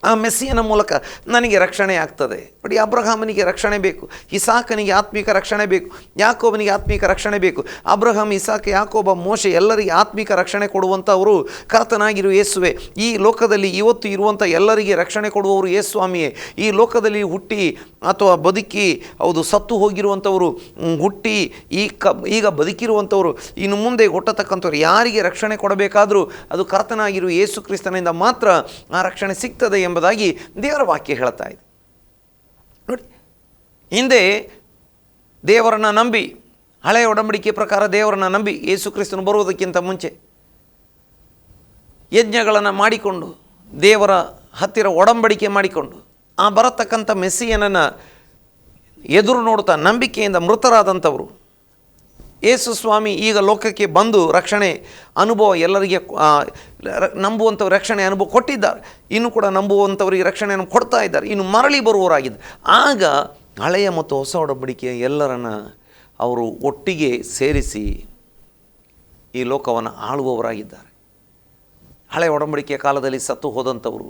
ಆ ಮೆಸ್ಸಿಯನ ಮೂಲಕ ನನಗೆ ರಕ್ಷಣೆ ಆಗ್ತದೆ. ನೋಡಿ ಅಬ್ರಹಾಮನಿಗೆ ರಕ್ಷಣೆ ಬೇಕು. ಇಸಾಕನಿಗೆ ಆತ್ಮಿಕ ರಕ್ಷಣೆ ಬೇಕು. ಯಾಕೋಬನಿಗೆ ಆತ್ಮಿಕ ರಕ್ಷಣೆ ಬೇಕು. ಅಬ್ರಹಾಮ್ ಇಸಾಕ, ಯಾಕೋಬ, ಮೋಶೆ ಎಲ್ಲರಿಗೆ ಆತ್ಮಿಕ ರಕ್ಷಣೆ ಕೊಡುವಂಥವರು ಕರ್ತನಾಗಿರುವ ಯೇಸುವೆ. ಈ ಲೋಕದಲ್ಲಿ ಇವತ್ತು ಇರುವಂಥ ಎಲ್ಲರಿಗೆ ರಕ್ಷಣೆ ಕೊಡುವವರು ಯೇಸ್ವಾಮಿಯೇ. ಈ ಲೋಕದಲ್ಲಿ ಹುಟ್ಟಿ ಅಥವಾ ಬದುಕಿ, ಹೌದು, ಸತ್ತು ಹೋಗಿರುವಂಥವರು ಹುಟ್ಟಿ ಈ ಕ, ಈಗ ಬದುಕಿರುವಂಥವರು, ಇನ್ನು ಮುಂದೆ ಹುಟ್ಟತಕ್ಕಂಥವ್ರು ಯಾರಿಗೆ ರಕ್ಷಣೆ ಕೊಡಬೇಕಾದರೂ ಅದು ಕರ್ತನಾಗಿರುವ ಯೇಸು ಕ್ರಿಸ್ತನಿಂದ ಮಾತ್ರ ಆ ರಕ್ಷಣೆ ಸಿಗ್ತದೆ ಎಂಬುದಾಗಿ ದೇವರ ವಾಕ್ಯ ಹೇಳ್ತಾ ಇದೆ. ನೋಡಿ, ಹಿಂದೆ ದೇವರನ್ನು ನಂಬಿ, ಹಳೆಯ ಒಡಂಬಡಿಕೆ ಪ್ರಕಾರ ದೇವರನ್ನು ನಂಬಿ ಯೇಸು ಕ್ರಿಸ್ತನು ಬರುವುದಕ್ಕಿಂತ ಮುಂಚೆ ಯಜ್ಞಗಳನ್ನು ಮಾಡಿಕೊಂಡು, ದೇವರ ಹತ್ತಿರ ಒಡಂಬಡಿಕೆ ಮಾಡಿಕೊಂಡು, ಆ ಬರತಕ್ಕಂಥ ಮೆಸ್ಸಿಯನನ್ನು ಎದುರು ನೋಡ್ತಾ ನಂಬಿಕೆಯಿಂದ ಮೃತರಾದಂಥವರು ಯೇಸು ಸ್ವಾಮಿ ಈಗ ಲೋಕಕ್ಕೆ ಬಂದು ರಕ್ಷಣೆ ಅನುಭವ ಎಲ್ಲರಿಗೆ ನಂಬುವಂಥವ್ರು ರಕ್ಷಣೆ ಅನುಭವ ಕೊಟ್ಟಿದ್ದಾರೆ. ಇನ್ನು ಕೂಡ ನಂಬುವಂಥವರಿಗೆ ರಕ್ಷಣೆಯನ್ನು ಕೊಡ್ತಾ ಇದ್ದಾರೆ. ಇನ್ನು ಮರಳಿ ಬರುವವರಾಗಿದ್ದು ಆಗ ಹಳೆಯ ಮತ್ತು ಹೊಸ ಒಡಂಬಡಿಕೆಯ ಎಲ್ಲರನ್ನ ಅವರು ಒಟ್ಟಿಗೆ ಸೇರಿಸಿ ಈ ಲೋಕವನ್ನು ಆಳುವವರಾಗಿದ್ದಾರೆ. ಹಳೆ ಒಡಂಬಡಿಕೆಯ ಕಾಲದಲ್ಲಿ ಸತ್ತು ಹೋದಂಥವರು,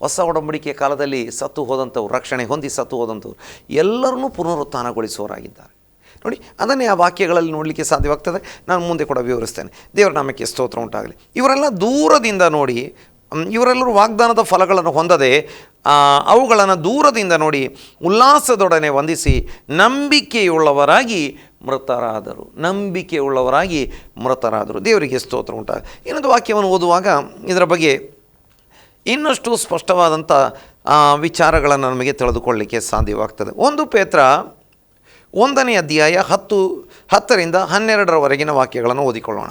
ಹೊಸ ಒಡಂಬಡಿಕೆಯ ಕಾಲದಲ್ಲಿ ಸತ್ತು ಹೋದಂಥವ್ರು, ರಕ್ಷಣೆ ಹೊಂದಿ ಸತ್ತು ಹೋದಂಥವ್ರು, ಎಲ್ಲರನ್ನೂ ಪುನರುತ್ಥಾನಗೊಳಿಸುವವರಾಗಿದ್ದಾರೆ. ನೋಡಿ, ಅದನ್ನೇ ಆ ವಾಕ್ಯಗಳಲ್ಲಿ ನೋಡಲಿಕ್ಕೆ ಸಾಧ್ಯವಾಗ್ತದೆ. ನಾನು ಮುಂದೆ ಕೂಡ ವಿವರಿಸ್ತೇನೆ. ದೇವರ ನಾಮಕ್ಕೆ ಸ್ತೋತ್ರ ಉಂಟಾಗಲಿ. ಇವರೆಲ್ಲ ದೂರದಿಂದ ನೋಡಿ ಇವರೆಲ್ಲರೂ ವಾಗ್ದಾನದ ಫಲಗಳನ್ನು ಹೊಂದದೆ ಅವುಗಳನ್ನು ದೂರದಿಂದ ನೋಡಿ ಉಲ್ಲಾಸದೊಡನೆ ವಂದಿಸಿ ನಂಬಿಕೆಯುಳ್ಳವರಾಗಿ ಮೃತರಾದರು. ನಂಬಿಕೆಯುಳ್ಳವರಾಗಿ ಮೃತರಾದರು. ದೇವರಿಗೆ ಸ್ತೋತ್ರ ಉಂಟಾಗ ಇನ್ನೊಂದು ವಾಕ್ಯವನ್ನು ಓದುವಾಗ ಇದರ ಬಗ್ಗೆ ಇನ್ನಷ್ಟು ಸ್ಪಷ್ಟವಾದಂಥ ವಿಚಾರಗಳನ್ನು ನಮಗೆ ತಿಳಿದುಕೊಳ್ಳಲಿಕ್ಕೆ ಸಾಧ್ಯವಾಗ್ತದೆ. ಒಂದು ಪೇತ್ರ ಒಂದನೇ ಅಧ್ಯಾಯ ಹತ್ತು, ಹತ್ತರಿಂದ ಹನ್ನೆರಡರವರೆಗಿನ ವಾಕ್ಯಗಳನ್ನು ಓದಿಕೊಳ್ಳೋಣ.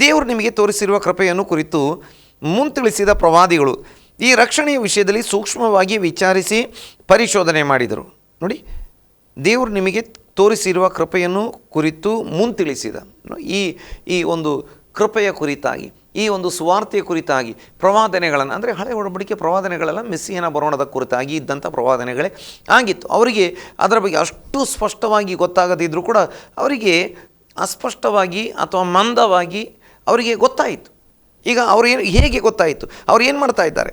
ದೇವರು ನಿಮಗೆ ತೋರಿಸಿರುವ ಕೃಪೆಯನ್ನು ಕುರಿತು ಮುಂತಿಳಿಸಿದ ಪ್ರವಾದಿಗಳು ಈ ರಕ್ಷಣೆಯ ವಿಷಯದಲ್ಲಿ ಸೂಕ್ಷ್ಮವಾಗಿ ವಿಚಾರಿಸಿ ಪರಿಶೋಧನೆ ಮಾಡಿದರು. ನೋಡಿ, ದೇವರು ನಿಮಗೆ ತೋರಿಸಿರುವ ಕೃಪೆಯನ್ನು ಕುರಿತು ಮುಂತಿಳಿಸಿದ, ಈ ಈ ಒಂದು ಕೃಪೆಯ ಕುರಿತಾಗಿ. ಈ ಒಂದು ಸುವಾರ್ತೆಯ ಕುರಿತಾಗಿ ಪ್ರವಾದನೆಗಳನ್ನು, ಅಂದರೆ ಹಳೆ ಒಡಂಬಡಿಕೆ ಪ್ರವಾದನೆಗಳೆಲ್ಲ ಮೆಸ್ಸಿಯನ ಬರೋಣದ ಕುರಿತಾಗಿ ಇದ್ದಂಥ ಪ್ರವಾದನೆಗಳೇ ಆಗಿತ್ತು. ಅವರಿಗೆ ಅದರ ಬಗ್ಗೆ ಅಷ್ಟು ಸ್ಪಷ್ಟವಾಗಿ ಗೊತ್ತಾಗದಿದ್ದರೂ ಕೂಡ ಅವರಿಗೆ ಅಸ್ಪಷ್ಟವಾಗಿ ಅಥವಾ ಮಂದವಾಗಿ ಅವರಿಗೆ ಗೊತ್ತಾಯಿತು. ಈಗ ಅವರು ಏನು, ಹೇಗೆ ಗೊತ್ತಾಯಿತು? ಅವ್ರು ಏನು ಮಾಡ್ತಾ ಇದ್ದಾರೆ?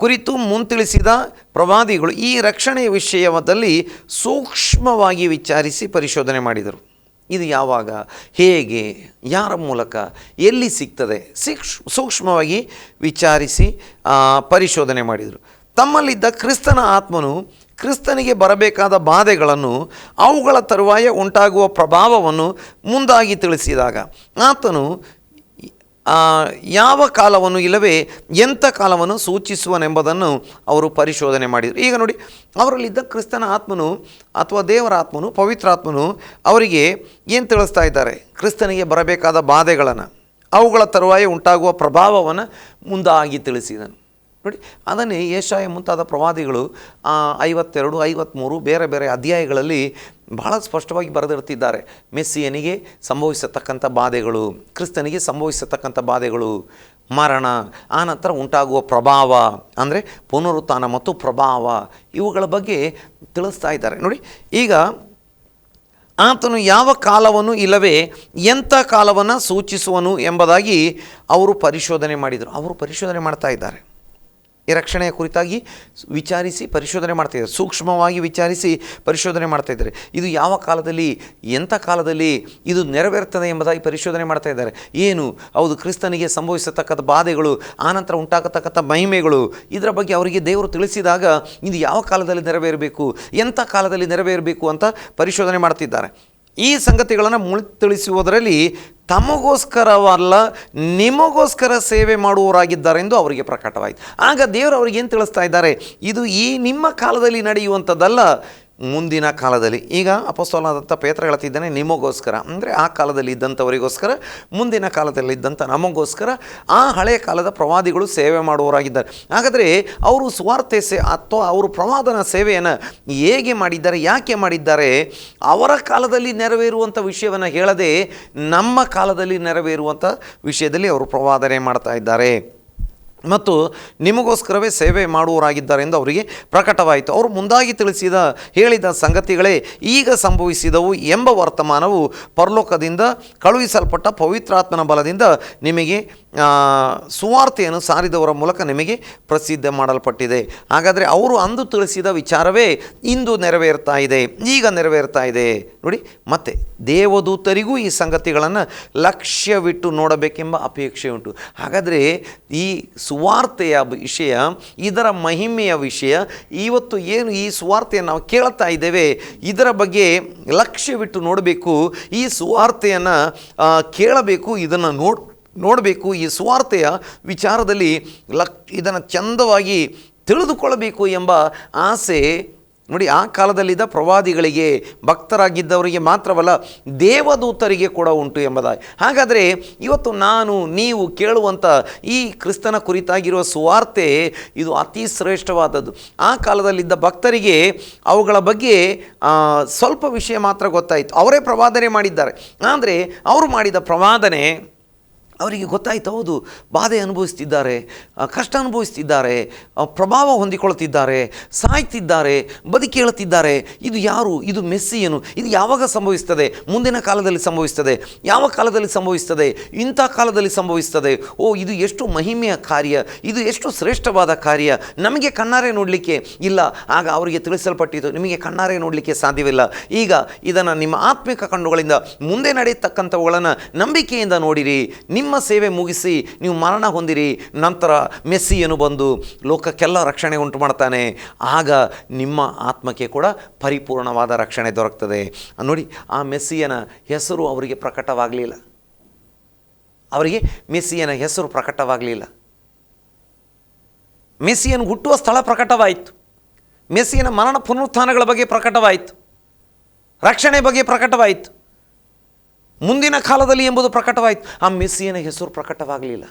ಕುರಿತು ಮುಂತಿಳಿಸಿದ ಪ್ರವಾದಿಗಳು ಈ ರಕ್ಷಣೆಯ ವಿಷಯದಲ್ಲಿ ಸೂಕ್ಷ್ಮವಾಗಿ ವಿಚಾರಿಸಿ ಪರಿಶೋಧನೆ ಮಾಡಿದರು. ಇದು ಯಾವಾಗ, ಹೇಗೆ, ಯಾರ ಮೂಲಕ, ಎಲ್ಲಿ ಸಿಗ್ತದೆ, ಸಿಕ್ಷ್, ಸೂಕ್ಷ್ಮವಾಗಿ ವಿಚಾರಿಸಿ ಪರಿಶೋಧನೆ ಮಾಡಿದರು. ತಮ್ಮಲ್ಲಿದ್ದ ಕ್ರಿಸ್ತನ ಆತ್ಮನು ಕ್ರಿಸ್ತನಿಗೆ ಬರಬೇಕಾದ ಬಾಧೆಗಳನ್ನು ಅವುಗಳ ತರುವಾಯ ಉಂಟಾಗುವ ಪ್ರಭಾವವನ್ನು ಮುಂದಾಗಿ ತಿಳಿಸಿದಾಗ, ಆತನು ಯಾವ ಕಾಲವನ್ನು ಇಲ್ಲವೇ ಎಂಥ ಕಾಲವನ್ನು ಸೂಚಿಸುವನೆಂಬುದನ್ನು ಅವರು ಪರಿಶೋಧನೆ ಮಾಡಿದರು. ಈಗ ನೋಡಿ, ಅವರಲ್ಲಿದ್ದ ಕ್ರಿಸ್ತನ ಆತ್ಮನು ಅಥವಾ ದೇವರ ಆತ್ಮನು ಪವಿತ್ರಾತ್ಮನು ಅವರಿಗೆ ಏನು ತಿಳಿಸ್ತಾ ಇದ್ದಾರೆ? ಕ್ರಿಸ್ತನಿಗೆ ಬರಬೇಕಾದ ಬಾಧೆಗಳನ್ನು, ಅವುಗಳ ತರುವಾಯ ಉಂಟಾಗುವ ಪ್ರಭಾವವನ್ನು ಮುಂದಾಗಿ ತಿಳಿಸಿದನು. ನೋಡಿ, ಅದನ್ನೇ ಏಷಾಯ ಮುಂತಾದ ಪ್ರವಾದಿಗಳು ಐವತ್ತೆರಡು ಐವತ್ತ್ಮೂರು ಬೇರೆ ಬೇರೆ ಅಧ್ಯಾಯಗಳಲ್ಲಿ ಬಹಳ ಸ್ಪಷ್ಟವಾಗಿ ಬರೆದಿರುತ್ತಿದ್ದಾರೆ ಮೆಸ್ಸಿಯನಿಗೆ ಸಂಭವಿಸತಕ್ಕಂಥ ಬಾಧೆಗಳು, ಕ್ರಿಸ್ತನಿಗೆ ಸಂಭವಿಸತಕ್ಕಂಥ ಬಾಧೆಗಳು, ಮರಣ ಆನಂತರ ಉಂಟಾಗುವ ಪ್ರಭಾವ, ಅಂದರೆ ಪುನರುತ್ಥಾನ ಮತ್ತು ಪ್ರಭಾವ ಇವುಗಳ ಬಗ್ಗೆ ತಿಳಿಸ್ತಾ ಇದ್ದಾರೆ. ನೋಡಿ, ಈಗ ಆತನು ಯಾವ ಕಾಲವನ್ನು ಇಲ್ಲವೇ ಎಂಥ ಕಾಲವನ್ನು ಸೂಚಿಸುವನು ಎಂಬುದಾಗಿ ಅವರು ಪರಿಶೋಧನೆ ಮಾಡಿದರು. ಅವರು ಪರಿಶೋಧನೆ ಮಾಡ್ತಾ ಇದ್ದಾರೆ. ರಕ್ಷಣೆಯ ಕುರಿತಾಗಿ ವಿಚಾರಿಸಿ ಪರಿಶೋಧನೆ ಮಾಡ್ತಾಯಿದ್ದಾರೆ ಸೂಕ್ಷ್ಮವಾಗಿ ವಿಚಾರಿಸಿ ಪರಿಶೋಧನೆ ಮಾಡ್ತಾ ಇದ್ದಾರೆ. ಇದು ಯಾವ ಕಾಲದಲ್ಲಿ, ಎಂಥ ಕಾಲದಲ್ಲಿ ಇದು ನೆರವೇರ್ತದೆ ಎಂಬುದಾಗಿ ಪರಿಶೋಧನೆ ಮಾಡ್ತಾ ಏನು? ಹೌದು, ಕ್ರಿಸ್ತನಿಗೆ ಸಂಭವಿಸತಕ್ಕಂಥ ಬಾಧೆಗಳು ಆನಂತರ ಉಂಟಾಗತಕ್ಕಂಥ ಮಹಿಮೆಗಳು, ಇದರ ಬಗ್ಗೆ ಅವರಿಗೆ ದೇವರು ತಿಳಿಸಿದಾಗ ಇದು ಯಾವ ಕಾಲದಲ್ಲಿ ನೆರವೇರಬೇಕು, ಎಂಥ ಕಾಲದಲ್ಲಿ ನೆರವೇರಬೇಕು ಅಂತ ಪರಿಶೋಧನೆ ಮಾಡ್ತಿದ್ದಾರೆ. ಈ ಸಂಗತಿಗಳನ್ನು ಮುಳಿ ತಿಳಿಸುವುದರಲ್ಲಿ ತಮಗೋಸ್ಕರವಲ್ಲ, ನಿಮಗೋಸ್ಕರ ಸೇವೆ ಮಾಡುವವರಾಗಿದ್ದಾರೆಂದು ಅವರಿಗೆ ಪ್ರಕಟವಾಯಿತು. ಆಗ ದೇವರು ಅವರಿಗೆ ಏನು ತಿಳಿಸ್ತಾ ಇದ್ದಾರೆ? ಇದು ಈ ನಿಮ್ಮ ಕಾಲದಲ್ಲಿ ನಡೆಯುವಂಥದ್ದಲ್ಲ. ಮುಂದಿನ ಕಾಲದಲ್ಲಿ. ಈಗ ಅಪಸ್ತೋಲಾದಂಥ ಪೇತ್ರ ಹೇಳ್ತಿದ್ದಾನೆ, ನಿಮಗೋಸ್ಕರ. ಅಂದರೆ ಆ ಕಾಲದಲ್ಲಿ ಇದ್ದಂಥವರಿಗೋಸ್ಕರ, ಮುಂದಿನ ಕಾಲದಲ್ಲಿ ಇದ್ದಂಥ ನಮಗೋಸ್ಕರ ಆ ಹಳೆಯ ಕಾಲದ ಪ್ರವಾದಿಗಳು ಸೇವೆ ಮಾಡುವವರಾಗಿದ್ದಾರೆ. ಹಾಗಾದರೆ ಅವರು ಸ್ವಾರ್ಥ ಸೇ, ಅಥವಾ ಅವರು ಪ್ರವಾದನ ಸೇವೆಯನ್ನು ಹೇಗೆ ಮಾಡಿದ್ದಾರೆ, ಯಾಕೆ ಮಾಡಿದ್ದಾರೆ, ಅವರ ಕಾಲದಲ್ಲಿ ನೆರವೇರುವಂಥ ವಿಷಯವನ್ನು ಹೇಳದೆ ನಮ್ಮ ಕಾಲದಲ್ಲಿ ನೆರವೇರುವಂಥ ವಿಷಯದಲ್ಲಿ ಅವರು ಪ್ರವಾದನೆ ಮಾಡ್ತಾ ಇದ್ದಾರೆ. ಮತ್ತು ನಿಮಗೋಸ್ಕರವೇ ಸೇವೆ ಮಾಡುವವರಾಗಿದ್ದಾರೆ ಎಂದು ಅವರಿಗೆ ಪ್ರಕಟವಾಯಿತು. ಅವರು ಮುಂದಾಗಿ ತಿಳಿಸಿದ, ಹೇಳಿದ ಸಂಗತಿಗಳೇ ಈಗ ಸಂಭವಿಸಿದವು ಎಂಬ ವರ್ತಮಾನವು ಪರಲೋಕದಿಂದ ಕಳುಹಿಸಲ್ಪಟ್ಟ ಪವಿತ್ರಾತ್ಮನ ಬಲದಿಂದ ನಿಮಗೆ ಸುವಾರ್ತೆಯನ್ನು ಸಾರಿದವರ ಮೂಲಕ ನಿಮಗೆ ಪ್ರಸಿದ್ಧ ಮಾಡಲ್ಪಟ್ಟಿದೆ. ಹಾಗಾದರೆ ಅವರು ಅಂದು ತಿಳಿಸಿದ ವಿಚಾರವೇ ಇಂದು ನೆರವೇರ್ತಾ ಇದೆ, ಈಗ ನೆರವೇರ್ತಾ ಇದೆ. ನೋಡಿ, ಮತ್ತೆ ದೇವದೂತರಿಗೂ ಈ ಸಂಗತಿಗಳನ್ನು ಲಕ್ಷ್ಯವಿಟ್ಟು ನೋಡಬೇಕೆಂಬ ಅಪೇಕ್ಷೆ ಉಂಟು ಹಾಗಾದರೆ ಈ ಸುವಾರ್ತೆಯ ವಿಷಯ, ಇದರ ಮಹಿಮೆಯ ವಿಷಯ, ಇವತ್ತು ಏನು ಈ ಸುವಾರ್ತೆಯನ್ನು ನಾವು ಕೇಳ್ತಾ ಇದ್ದೇವೆ, ಇದರ ಬಗ್ಗೆ ಲಕ್ಷ್ಯವಿಟ್ಟು ನೋಡಬೇಕು, ಈ ಸುವಾರ್ತೆಯನ್ನು ಕೇಳಬೇಕು, ಇದನ್ನು ನೋಡ್, ನೋಡಬೇಕು, ಈ ಸುವಾರ್ತೆಯ ವಿಚಾರದಲ್ಲಿ ಲಕ್, ಇದನ್ನು ಚಂದವಾಗಿ ತಿಳಿದುಕೊಳ್ಳಬೇಕು ಎಂಬ ಆಸೆ ನೋಡಿ, ಆ ಕಾಲದಲ್ಲಿದ್ದ ಪ್ರವಾದಿಗಳಿಗೆ, ಭಕ್ತರಾಗಿದ್ದವರಿಗೆ ಮಾತ್ರವಲ್ಲ, ದೇವದೂತರಿಗೆ ಕೂಡ ಉಂಟು ಎಂಬುದಾಗಿ ಹಾಗಾದರೆ ಇವತ್ತು ನಾನು, ನೀವು ಕೇಳುವಂಥ ಈ ಕ್ರಿಸ್ತನ ಕುರಿತಾಗಿರುವ ಸುವಾರ್ತೆ, ಇದು ಅತಿ ಶ್ರೇಷ್ಠವಾದದ್ದು. ಆ ಕಾಲದಲ್ಲಿದ್ದ ಭಕ್ತರಿಗೆ ಅವುಗಳ ಬಗ್ಗೆ ಸ್ವಲ್ಪ ವಿಷಯ ಮಾತ್ರ ಗೊತ್ತಾಯಿತು. ಅವರೇ ಪ್ರವಾದನೆ ಮಾಡಿದ್ದಾರೆ. ಆದರೆ, ಅವರು ಮಾಡಿದ ಪ್ರವಾದನೆ ಅವರಿಗೆ ಗೊತ್ತಾಯ್ತು, ಹೌದು, ಬಾಧೆ ಅನುಭವಿಸ್ತಿದ್ದಾರೆ ಕಷ್ಟ ಅನುಭವಿಸ್ತಿದ್ದಾರೆ ಪ್ರಭಾವ ಹೊಂದಿಕೊಳ್ಳುತ್ತಿದ್ದಾರೆ, ಸಾಯ್ತಿದ್ದಾರೆ, ಬದುಕಿ ಹೇಳುತ್ತಿದ್ದಾರೆ ಇದು ಯಾರು? ಇದು ಮೆಸ್ಸಿಯನು. ಇದು ಯಾವಾಗ ಸಂಭವಿಸ್ತದೆ? ಮುಂದಿನ ಕಾಲದಲ್ಲಿ ಸಂಭವಿಸ್ತದೆ. ಯಾವ ಕಾಲದಲ್ಲಿ ಸಂಭವಿಸ್ತದೆ? ಇಂಥ ಕಾಲದಲ್ಲಿ ಸಂಭವಿಸ್ತದೆ. ಓ, ಇದು ಎಷ್ಟು ಮಹಿಮೆಯ ಕಾರ್ಯ, ಇದು ಎಷ್ಟು ಶ್ರೇಷ್ಠವಾದ ಕಾರ್ಯ. ನಮಗೆ ಕಣ್ಣಾರೆ ನೋಡಲಿಕ್ಕೆ ಇಲ್ಲ. ಆಗ ಅವರಿಗೆ ತಿಳಿಸಲ್ಪಟ್ಟಿತು, ನಿಮಗೆ ಕಣ್ಣಾರೆ ನೋಡಲಿಕ್ಕೆ ಸಾಧ್ಯವಿಲ್ಲ. ಈಗ ಇದನ್ನು ನಿಮ್ಮ ಆತ್ಮಿಕ ಕಣ್ಣುಗಳಿಂದ ಮುಂದೆ ನಡೆಯತಕ್ಕಂಥವುಗಳನ್ನು ನಂಬಿಕೆಯಿಂದ ನೋಡಿರಿ. ನಿಮ್ಮ ಸೇವೆ ಮುಗಿಸಿ ನೀವು ಮರಣ ಹೊಂದಿರಿ, ನಂತರ ಮೆಸ್ಸಿಯನ್ನು ಬಂದು ಲೋಕಕ್ಕೆಲ್ಲ ರಕ್ಷಣೆ ಉಂಟು ಮಾಡ್ತಾನೆ. ಆಗ ನಿಮ್ಮ ಆತ್ಮಕ್ಕೆ ಕೂಡ ಪರಿಪೂರ್ಣವಾದ ರಕ್ಷಣೆ ದೊರಕ್ತದೆ. ನೋಡಿ, ಆ ಮೆಸ್ಸಿಯನ ಹೆಸರು ಅವರಿಗೆ ಪ್ರಕಟವಾಗಲಿಲ್ಲ. ಅವರಿಗೆ ಮೆಸ್ಸಿಯನ ಹೆಸರು ಪ್ರಕಟವಾಗಲಿಲ್ಲ. ಮೆಸ್ಸಿಯನ್ ಹುಟ್ಟುವ ಸ್ಥಳ ಪ್ರಕಟವಾಯಿತು. ಮೆಸ್ಸಿಯನ ಮರಣ ಪುನರುತ್ಥಾನಗಳ ಬಗ್ಗೆ ಪ್ರಕಟವಾಯಿತು. ರಕ್ಷಣೆ ಬಗ್ಗೆ ಪ್ರಕಟವಾಯಿತು. ಮುಂದಿನ ಕಾಲದಲ್ಲಿ ಎಂಬುದು ಪ್ರಕಟವಾಯಿತು. ಆ ಮೆಸ್ಸಿಯನ ಹೆಸರು ಪ್ರಕಟವಾಗಲಿಲ್ಲ.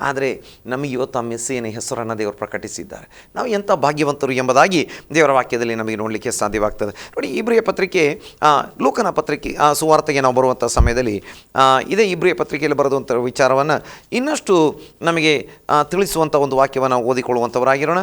ಆದರೆ ನಮಗೆ ಇವತ್ತು ಆ ಮೆಸ್ಸಿಯನ ಹೆಸರನ್ನು ದೇವರು ಪ್ರಕಟಿಸಿದ್ದಾರೆ. ನಾವು ಎಂಥ ಭಾಗ್ಯವಂತರು ಎಂಬುದಾಗಿ ದೇವರ ವಾಕ್ಯದಲ್ಲಿ ನಮಗೆ ನೋಡಲಿಕ್ಕೆ ಸಾಧ್ಯವಾಗ್ತದೆ. ನೋಡಿ, ಇಬ್ರಿಯ ಪತ್ರಿಕೆ ಲೋಕನ ಪತ್ರಿಕೆ, ಆ, ಸುವಾರ್ತೆಗೆ ನಾವು ಬರುವಂಥ ಸಮಯದಲ್ಲಿ ಇದೇ ಇಬ್ರಿಯ ಪತ್ರಿಕೆಯಲ್ಲಿ ಬರೆದಂಥ ವಿಚಾರವನ್ನು ಇನ್ನಷ್ಟು ನಮಗೆ ತಿಳಿಸುವಂಥ ಒಂದು ವಾಕ್ಯವನ್ನು ಓದಿಕೊಳ್ಳುವಂಥವರಾಗಿರೋಣ.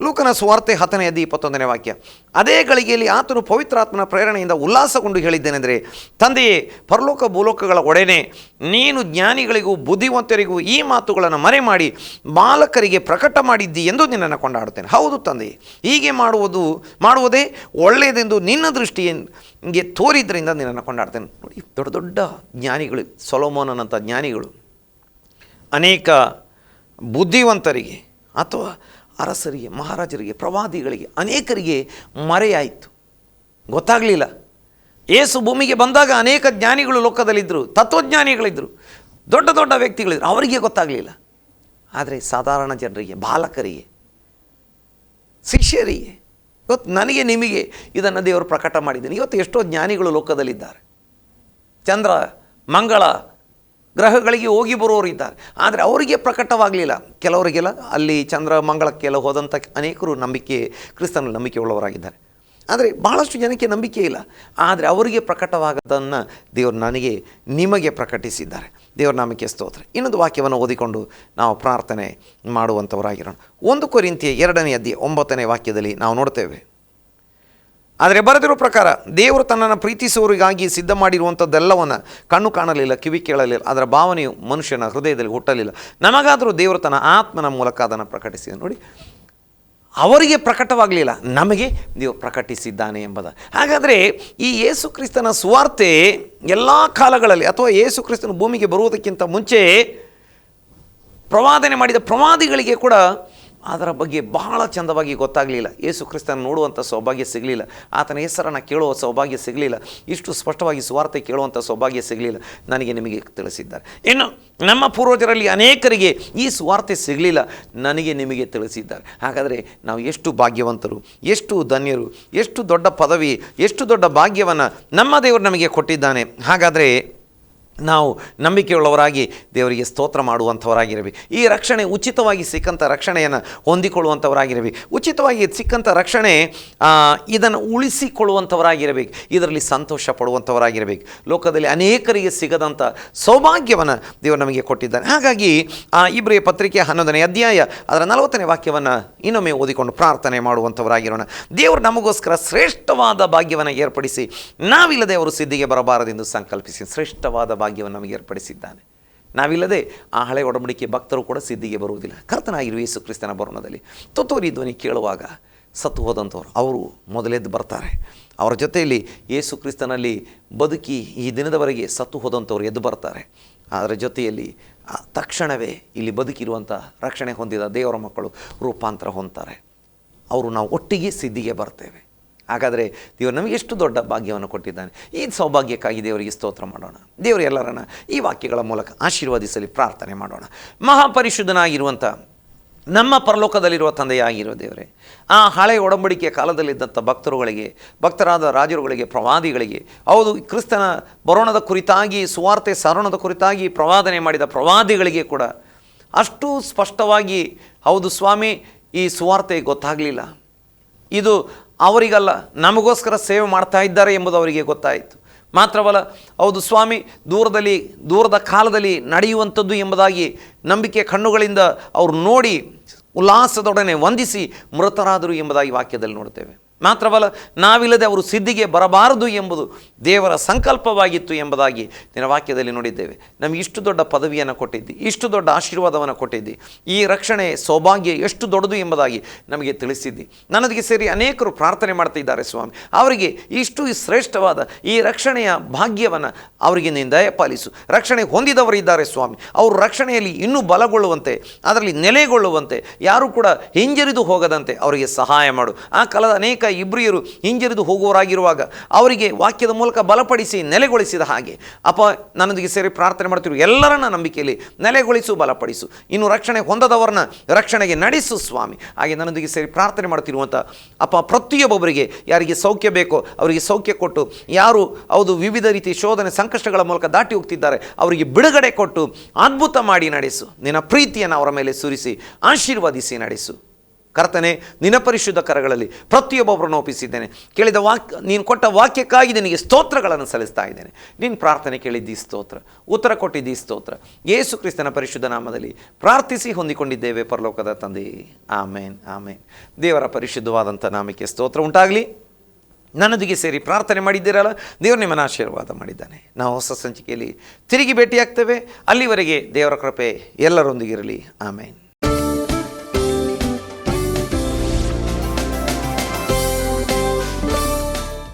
ಲೂಕನ ಸ್ವಾರ್ತೆ ಅದಿ ಇಪ್ಪತ್ತೊಂದನೇ ವಾಕ್ಯ. ಅದೇ ಗಳಿಗೆಯಲ್ಲಿ ಆತನು ಪವಿತ್ರಾತ್ಮನ ಪ್ರೇರಣೆಯಿಂದ ಉಲ್ಲಾಸಗೊಂಡು ಹೇಳಿದ್ದೇನೆಂದರೆ, ತಂದೆಯೇ, ಪರಲೋಕ ಭೂಲೋಕಗಳ ಒಡೆನೆ ನೀನು ಜ್ಞಾನಿಗಳಿಗೂ ಬುದ್ಧಿವಂತರಿಗೂ ಈ ಮಾತುಗಳನ್ನು ಮರೆ ಮಾಡಿ ಬಾಲಕರಿಗೆ ಪ್ರಕಟ ಮಾಡಿದ್ದಿ ಎಂದು ನಿನ್ನನ್ನು ಕೊಂಡಾಡುತ್ತೇನೆ. ಹೌದು ತಂದೆಯೇ, ಹೀಗೆ ಮಾಡುವುದು, ಮಾಡುವುದೇ ಒಳ್ಳೆಯದೆಂದು ನಿನ್ನ ದೃಷ್ಟಿಯಿಂದ ತೋರಿದ್ದರಿಂದ ನಿನ್ನನ್ನು ಕೊಂಡಾಡ್ತೇನೆ ನೋಡಿ, ದೊಡ್ಡ ದೊಡ್ಡ ಜ್ಞಾನಿಗಳು, ಸೊಲೋಮೋನನಂಥ ಜ್ಞಾನಿಗಳು, ಅನೇಕ ಬುದ್ಧಿವಂತರಿಗೆ ಅಥವಾ ಅರಸರಿಗೆ, ಮಹಾರಾಜರಿಗೆ, ಪ್ರವಾದಿಗಳಿಗೆ, ಅನೇಕರಿಗೆ ಮರೆಯಾಯಿತು. ಗೊತ್ತಾಗಲಿಲ್ಲ. ಏಸು ಭೂಮಿಗೆ ಬಂದಾಗ ಅನೇಕ ಜ್ಞಾನಿಗಳು ಲೋಕದಲ್ಲಿದ್ದರು, ತತ್ವಜ್ಞಾನಿಗಳಿದ್ದರು, ದೊಡ್ಡ ದೊಡ್ಡ ವ್ಯಕ್ತಿಗಳಿದ್ರು ಅವರಿಗೆ ಗೊತ್ತಾಗಲಿಲ್ಲ. ಆದರೆ ಸಾಧಾರಣ ಜನರಿಗೆ, ಬಾಲಕರಿಗೆ, ಶಿಷ್ಯರಿಗೆ ಇವತ್ತು ನನಗೆ ನಿಮಗೆ ಇದನ್ನು ದೇವರು ಪ್ರಕಟ ಮಾಡಿದ್ದೀನಿ. ಇವತ್ತು ಎಷ್ಟೋ ಜ್ಞಾನಿಗಳು ಲೋಕದಲ್ಲಿದ್ದಾರೆ. ಚಂದ್ರ, ಮಂಗಳ ಗ್ರಹಗಳಿಗೆ ಹೋಗಿ ಬರೋರು ಇದ್ದಾರೆ. ಆದರೆ ಅವರಿಗೆ ಪ್ರಕಟವಾಗಲಿಲ್ಲ. ಕೆಲವರಿಗೆಲ್ಲ ಅಲ್ಲಿ ಚಂದ್ರ ಮಂಗಳಕ್ಕೆಲ್ಲ ಹೋದಂಥ ಅನೇಕರು ನಂಬಿಕೆ ಕ್ರಿಸ್ತನ ನಂಬಿಕೆ ಉಳ್ಳವರಾಗಿದ್ದಾರೆ. ಆದರೆ ಭಾಳಷ್ಟು ಜನಕ್ಕೆ ನಂಬಿಕೆ ಇಲ್ಲ. ಆದರೆ ಅವರಿಗೆ ಪ್ರಕಟವಾಗದನ್ನು ದೇವರು ನನಗೆ, ನಿಮಗೆ ಪ್ರಕಟಿಸಿದ್ದಾರೆ. ದೇವರ ನಾಮಕ್ಕೆ ಸ್ತೋತ್ರ. ಇನ್ನೊಂದು ವಾಕ್ಯವನ್ನು ಓದಿಕೊಂಡು ನಾವು ಪ್ರಾರ್ಥನೆ ಮಾಡುವಂಥವರಾಗಿರೋಣ ಒಂದು ಕೊರಿಂತಿಯ ಎರಡನೇ ಅಧ್ಯಾಯ ಒಂಬತ್ತನೇ ವಾಕ್ಯದಲ್ಲಿ ನಾವು ನೋಡ್ತೇವೆ. ಆದರೆ ಬರೆದಿರೋ ಪ್ರಕಾರ, ದೇವರು ತನ್ನನ್ನು ಪ್ರೀತಿಸುವವರಿಗಾಗಿ ಸಿದ್ಧ ಮಾಡಿರುವಂಥದ್ದೆಲ್ಲವನ್ನು ಕಣ್ಣು ಕಾಣಲಿಲ್ಲ, ಕಿವಿ ಕೇಳಲಿಲ್ಲ, ಅದರ ಭಾವನೆಯು ಮನುಷ್ಯನ ಹೃದಯದಲ್ಲಿ ಹುಟ್ಟಲಿಲ್ಲ. ನಮಗಾದರೂ ದೇವರು ತನ್ನ ಆತ್ಮನ ಮೂಲಕ ಅದನ್ನು ಪ್ರಕಟಿಸಿದೆ. ನೋಡಿ, ಅವರಿಗೆ ಪ್ರಕಟವಾಗಲಿಲ್ಲ, ನಮಗೆ ದೇವರು ಪ್ರಕಟಿಸಿದ್ದಾನೆ ಎಂಬುದ. ಹಾಗಾದರೆ ಈ ಯೇಸು ಕ್ರಿಸ್ತನ ಸುವಾರ್ತೆ ಎಲ್ಲ ಕಾಲಗಳಲ್ಲಿ, ಅಥವಾ ಯೇಸು ಕ್ರಿಸ್ತನ ಭೂಮಿಗೆ ಬರುವುದಕ್ಕಿಂತ ಮುಂಚೆ ಪ್ರವಾದನೆ ಮಾಡಿದ ಪ್ರವಾದಿಗಳಿಗೆ ಕೂಡ ಅದರ ಬಗ್ಗೆ ಬಹಳ ಚಂದವಾಗಿ ಗೊತ್ತಾಗಲಿಲ್ಲ. ಯೇಸು ಕ್ರಿಸ್ತನ ನೋಡುವಂಥ ಸೌಭಾಗ್ಯ ಸಿಗಲಿಲ್ಲ. ಆತನ ಹೆಸರನ್ನು ಕೇಳುವ ಸೌಭಾಗ್ಯ ಸಿಗಲಿಲ್ಲ. ಇಷ್ಟು ಸ್ಪಷ್ಟವಾಗಿ ಸುವಾರ್ತೆ ಕೇಳುವಂಥ ಸೌಭಾಗ್ಯ ಸಿಗಲಿಲ್ಲ. ನನಗೆ ನಿಮಗೆ ತಿಳಿಸಿದ್ದಾರೆ. ಇನ್ನು ನಮ್ಮ ಪೂರ್ವಜರಲ್ಲಿ ಅನೇಕರಿಗೆ ಈ ಸುವಾರ್ತೆ ಸಿಗಲಿಲ್ಲ. ನನಗೆ ನಿಮಗೆ ತಿಳಿಸಿದ್ದಾರೆ. ಹಾಗಾದರೆ ನಾವು ಎಷ್ಟು ಭಾಗ್ಯವಂತರು, ಎಷ್ಟು ಧನ್ಯರು, ಎಷ್ಟು ದೊಡ್ಡ ಪದವಿ, ಎಷ್ಟು ದೊಡ್ಡ ಭಾಗ್ಯವನ್ನು ನಮ್ಮ ದೇವರು ನಮಗೆ ಕೊಟ್ಟಿದ್ದಾನೆ. ಹಾಗಾದರೆ ನಾವು ನಂಬಿಕೆಯುಳ್ಳವರಾಗಿ ದೇವರಿಗೆ ಸ್ತೋತ್ರ ಮಾಡುವಂಥವರಾಗಿರಬೇಕು ಈ ರಕ್ಷಣೆ ಉಚಿತವಾಗಿ ಸಿಕ್ಕಂಥ ರಕ್ಷಣೆಯನ್ನು ಹೊಂದಿಕೊಳ್ಳುವಂಥವರಾಗಿರಬೇಕು ಉಚಿತವಾಗಿ ಸಿಕ್ಕಂಥ ರಕ್ಷಣೆ ಇದನ್ನು ಉಳಿಸಿಕೊಳ್ಳುವಂಥವರಾಗಿರಬೇಕು. ಇದರಲ್ಲಿ ಸಂತೋಷ ಪಡುವಂಥವರಾಗಿರಬೇಕು. ಲೋಕದಲ್ಲಿ ಅನೇಕರಿಗೆ ಸಿಗದಂಥ ಸೌಭಾಗ್ಯವನ್ನು ದೇವರು ನಮಗೆ ಕೊಟ್ಟಿದ್ದಾನೆ. ಹಾಗಾಗಿ, ಆ, ಇಬ್ರಿಯ ಪತ್ರಿಕೆ ಹನ್ನೊಂದನೇ ಅಧ್ಯಾಯ ಅದರ ನಲವತ್ತನೇ ವಾಕ್ಯವನ್ನು ಇನ್ನೊಮ್ಮೆ ಓದಿಕೊಂಡು ಪ್ರಾರ್ಥನೆ ಮಾಡುವಂಥವರಾಗಿರೋಣ. ದೇವರು ನಮಗೋಸ್ಕರ ಶ್ರೇಷ್ಠವಾದ ಭಾಗ್ಯವನ್ನು ಏರ್ಪಡಿಸಿ, ನಾವಿಲ್ಲದೆ ಅವರು ಸಿದ್ಧಿಗೆ ಬರಬಾರದೆಂದು ಸಂಕಲ್ಪಿಸಿ. ಶ್ರೇಷ್ಠವಾದ ಭಾಗ್ಯವನ್ನು ನಮಗೆ ಏರ್ಪಡಿಸಿದ್ದಾನೆ. ನಾವಿಲ್ಲದೆ ಆ ಹಳೆ ಒಡಂಬಡಿಕೆ ಭಕ್ತರು ಕೂಡ ಸಿದ್ಧಿಗೆ ಬರುವುದಿಲ್ಲ. ಕರ್ತನಾಗಿರುವ ಯೇಸು ಕ್ರಿಸ್ತನ ಬರೋಣದಲ್ಲಿ ತುತ್ತೂರಿ ಧ್ವನಿ ಕೇಳುವಾಗ ಸತ್ತು ಹೋದಂಥವ್ರು, ಅವರು ಮೊದಲೆದ್ದು ಬರ್ತಾರೆ. ಅವರ ಜೊತೆಯಲ್ಲಿ ಯೇಸು ಕ್ರಿಸ್ತನಲ್ಲಿ ಬದುಕಿ ಈ ದಿನದವರೆಗೆ ಸತ್ತು ಹೋದಂಥವ್ರು ಎದ್ದು ಬರ್ತಾರೆ. ಅದರ ಜೊತೆಯಲ್ಲಿ ತಕ್ಷಣವೇ ಇಲ್ಲಿ ಬದುಕಿರುವಂಥ ರಕ್ಷಣೆ ಹೊಂದಿದ ದೇವರ ಮಕ್ಕಳು ರೂಪಾಂತರ ಹೊಂದ್ತಾರೆ. ಅವರು ನಾವು ಒಟ್ಟಿಗೆ ಸಿದ್ಧಿಗೆ ಬರ್ತೇವೆ. ಹಾಗಾದರೆ ದೇವರು ನಮಗೆ ಎಷ್ಟು ದೊಡ್ಡ ಭಾಗ್ಯವನ್ನು ಕೊಟ್ಟಿದ್ದಾನೆ. ಈ ಸೌಭಾಗ್ಯಕ್ಕಾಗಿ ದೇವರಿಗೆ ಸ್ತೋತ್ರ ಮಾಡೋಣ. ದೇವರು ಎಲ್ಲರನ್ನ ಈ ವಾಕ್ಯಗಳ ಮೂಲಕ ಆಶೀರ್ವದಿಸಲಿ, ಪ್ರಾರ್ಥನೆ ಮಾಡೋಣ. ಮಹಾಪರಿಶುದ್ಧನಾಗಿರುವಂಥ ನಮ್ಮ ಪರಲೋಕದಲ್ಲಿರುವ ತಂದೆಯಾಗಿರುವ ದೇವರೇ, ಆ ಹಳೆಯ ಒಡಂಬಡಿಕೆಯ ಕಾಲದಲ್ಲಿದ್ದಂಥ ಭಕ್ತರುಗಳಿಗೆ, ಭಕ್ತರಾದ ರಾಜರುಗಳಿಗೆ, ಪ್ರವಾದಿಗಳಿಗೆ, ಹೌದು ಕ್ರಿಸ್ತನ ಬರೋಣದ ಕುರಿತಾಗಿ, ಸುವಾರ್ತೆ ಸಾರೋಣದ ಕುರಿತಾಗಿ ಪ್ರವಾದನೆ ಮಾಡಿದ ಪ್ರವಾದಿಗಳಿಗೆ ಕೂಡ ಅಷ್ಟು ಸ್ಪಷ್ಟವಾಗಿ, ಹೌದು ಸ್ವಾಮಿ, ಈ ಸುವಾರ್ತೆ ಗೊತ್ತಾಗಲಿಲ್ಲ. ಇದು ಅವರಿಗಲ್ಲ, ನಮಗೋಸ್ಕರ ಸೇವೆ ಮಾಡ್ತಾ ಇದ್ದಾರೆ ಎಂಬುದು ಅವರಿಗೆ ಗೊತ್ತಾಯಿತು. ಮಾತ್ರವಲ್ಲ, ಹೌದು ಸ್ವಾಮಿ, ದೂರದಲ್ಲಿ, ದೂರದ ಕಾಲದಲ್ಲಿ ನಡೆಯುವಂಥದ್ದು ಎಂಬುದಾಗಿ ನಂಬಿಕೆ ಕಣ್ಣುಗಳಿಂದ ಅವರು ನೋಡಿ, ಉಲ್ಲಾಸದೊಡನೆ ವಂದಿಸಿ ಮೃತರಾದರು ಎಂಬುದಾಗಿ ವಾಕ್ಯದಲ್ಲಿ ನೋಡ್ತೇವೆ. ಮಾತ್ರವಲ್ಲ, ನಾವಿಲ್ಲದೆ ಅವರು ಸಿದ್ಧಿಗೆ ಬರಬಾರದು ಎಂಬುದು ದೇವರ ಸಂಕಲ್ಪವಾಗಿತ್ತು ಎಂಬುದಾಗಿ ನಿನ್ನ ವಾಕ್ಯದಲ್ಲಿ ನೋಡಿದ್ದೇವೆ. ನಮಗೆ ಇಷ್ಟು ದೊಡ್ಡ ಪದವಿಯನ್ನು ಕೊಟ್ಟಿದ್ದಿ, ಇಷ್ಟು ದೊಡ್ಡ ಆಶೀರ್ವಾದವನ್ನು ಕೊಟ್ಟಿದ್ದಿ, ಈ ರಕ್ಷಣೆ ಸೌಭಾಗ್ಯ ಎಷ್ಟು ದೊಡ್ಡದು ಎಂಬುದಾಗಿ ನಮಗೆ ತಿಳಿಸಿದ್ದಿ. ನನ್ನದಿಗೆ ಸೇರಿ ಅನೇಕರು ಪ್ರಾರ್ಥನೆ ಮಾಡ್ತಾ ಸ್ವಾಮಿ. ಅವರಿಗೆ ಇಷ್ಟು ಶ್ರೇಷ್ಠವಾದ ಈ ರಕ್ಷಣೆಯ ಭಾಗ್ಯವನ್ನು ಅವರಿಗೆ ನೀನು ದಯಪಾಲಿಸು ರಕ್ಷಣೆ ಹೊಂದಿದವರಿದ್ದಾರೆ ಸ್ವಾಮಿ. ಅವರು ರಕ್ಷಣೆಯಲ್ಲಿ ಇನ್ನೂ ಬಲಗೊಳ್ಳುವಂತೆ, ಅದರಲ್ಲಿ ನೆಲೆಗೊಳ್ಳುವಂತೆ, ಯಾರೂ ಕೂಡ ಹಿಂಜರಿದು ಹೋಗದಂತೆ ಅವರಿಗೆ ಸಹಾಯ ಮಾಡು. ಆ ಕಾಲದ ಅನೇಕ ಇಬ್ರಿಯರು ಹಿಂಜರಿದು ಹೋಗುವವರಾಗಿರುವಾಗ ಅವರಿಗೆ ವಾಕ್ಯದ ಮೂಲಕ ಬಲಪಡಿಸಿ ನೆಲೆಗೊಳಿಸಿದ ಹಾಗೆ. ಅಪ್ಪ, ನನ್ನೊಂದಿಗೆ ಸೇರಿ ಪ್ರಾರ್ಥನೆ ಮಾಡ್ತಿರು. ಎಲ್ಲರನ್ನ ನಂಬಿಕೆಯಲ್ಲಿ ನೆಲೆಗೊಳಿಸು, ಬಲಪಡಿಸು. ಇನ್ನು ರಕ್ಷಣೆ ಹೊಂದದವರನ್ನ ರಕ್ಷಣೆಗೆ ನಡೆಸು, ಸ್ವಾಮಿ. ಹಾಗೆ ನನ್ನೊಂದಿಗೆ ಸೇರಿ ಪ್ರಾರ್ಥನೆ ಮಾಡ್ತಿರುವಂಥ ಅಪ್ಪ, ಪ್ರತಿಯೊಬ್ಬೊಬ್ಬರಿಗೆ ಯಾರಿಗೆ ಸೌಖ್ಯ ಬೇಕೋ ಅವರಿಗೆ ಸೌಖ್ಯ ಕೊಟ್ಟು, ಯಾರು ಹೌದು ವಿವಿಧ ರೀತಿ ಶೋಧನೆ ಸಂಕಷ್ಟಗಳ ಮೂಲಕ ದಾಟಿ ಹೋಗ್ತಿದ್ದಾರೆ, ಅವರಿಗೆ ಬಿಡುಗಡೆ ಕೊಟ್ಟು ಅದ್ಭುತ ಮಾಡಿ ನಡೆಸು. ನಿನ್ನ ಪ್ರೀತಿಯನ್ನು ಅವರ ಮೇಲೆ ಸುರಿಸಿ, ಆಶೀರ್ವದಿಸಿ ನಡೆಸು. ಕರ್ತನೆ, ನಿನ್ನ ಪರಿಶುದ್ಧ ಕರಗಳಲ್ಲಿ ಪ್ರತಿಯೊಬ್ಬೊಬ್ಬರನ್ನು ಒಪ್ಪಿಸಿದ್ದೇನೆ. ಕೇಳಿದ ವಾಕ್ಯ ನೀನು ಕೊಟ್ಟ ವಾಕ್ಯಕ್ಕಾಗಿ ನಿನಗೆ ಸ್ತೋತ್ರಗಳನ್ನು ಸಲ್ಲಿಸ್ತಾ ಇದ್ದೇನೆ. ನಿನ್ನ ಪ್ರಾರ್ಥನೆ ಕೇಳಿದ್ದಿ ಸ್ತೋತ್ರ, ಉತ್ತರ ಕೊಟ್ಟಿದ್ದಿ ಸ್ತೋತ್ರ. ಯೇಸು ಕ್ರಿಸ್ತನ ಪರಿಶುದ್ಧ ನಾಮದಲ್ಲಿ ಪ್ರಾರ್ಥಿಸಿ ಹೊಂದಿಕೊಂಡಿದ್ದೇವೆ ಪರಲೋಕದ ತಂದೆ. ಆಮೇನ್ ಆಮೇನ್. ದೇವರ ಪರಿಶುದ್ಧವಾದಂಥ ನಾಮಕ್ಕೆ ಸ್ತೋತ್ರ ಉಂಟಾಗಲಿ. ನನ್ನೊಂದಿಗೆ ಸೇರಿ ಪ್ರಾರ್ಥನೆ ಮಾಡಿದ್ದೀರಲ್ಲ, ದೇವರು ನಿಮ್ಮನ್ನು ಆಶೀರ್ವಾದ ಮಾಡಿದ್ದಾನೆ. ನಾವು ಹೊಸ ಸಂಚಿಕೆಯಲ್ಲಿ ತಿರುಗಿ ಭೇಟಿಯಾಗ್ತೇವೆ. ಅಲ್ಲಿವರೆಗೆ ದೇವರ ಕೃಪೆ ಎಲ್ಲರೊಂದಿಗಿರಲಿ. ಆಮೇನ್.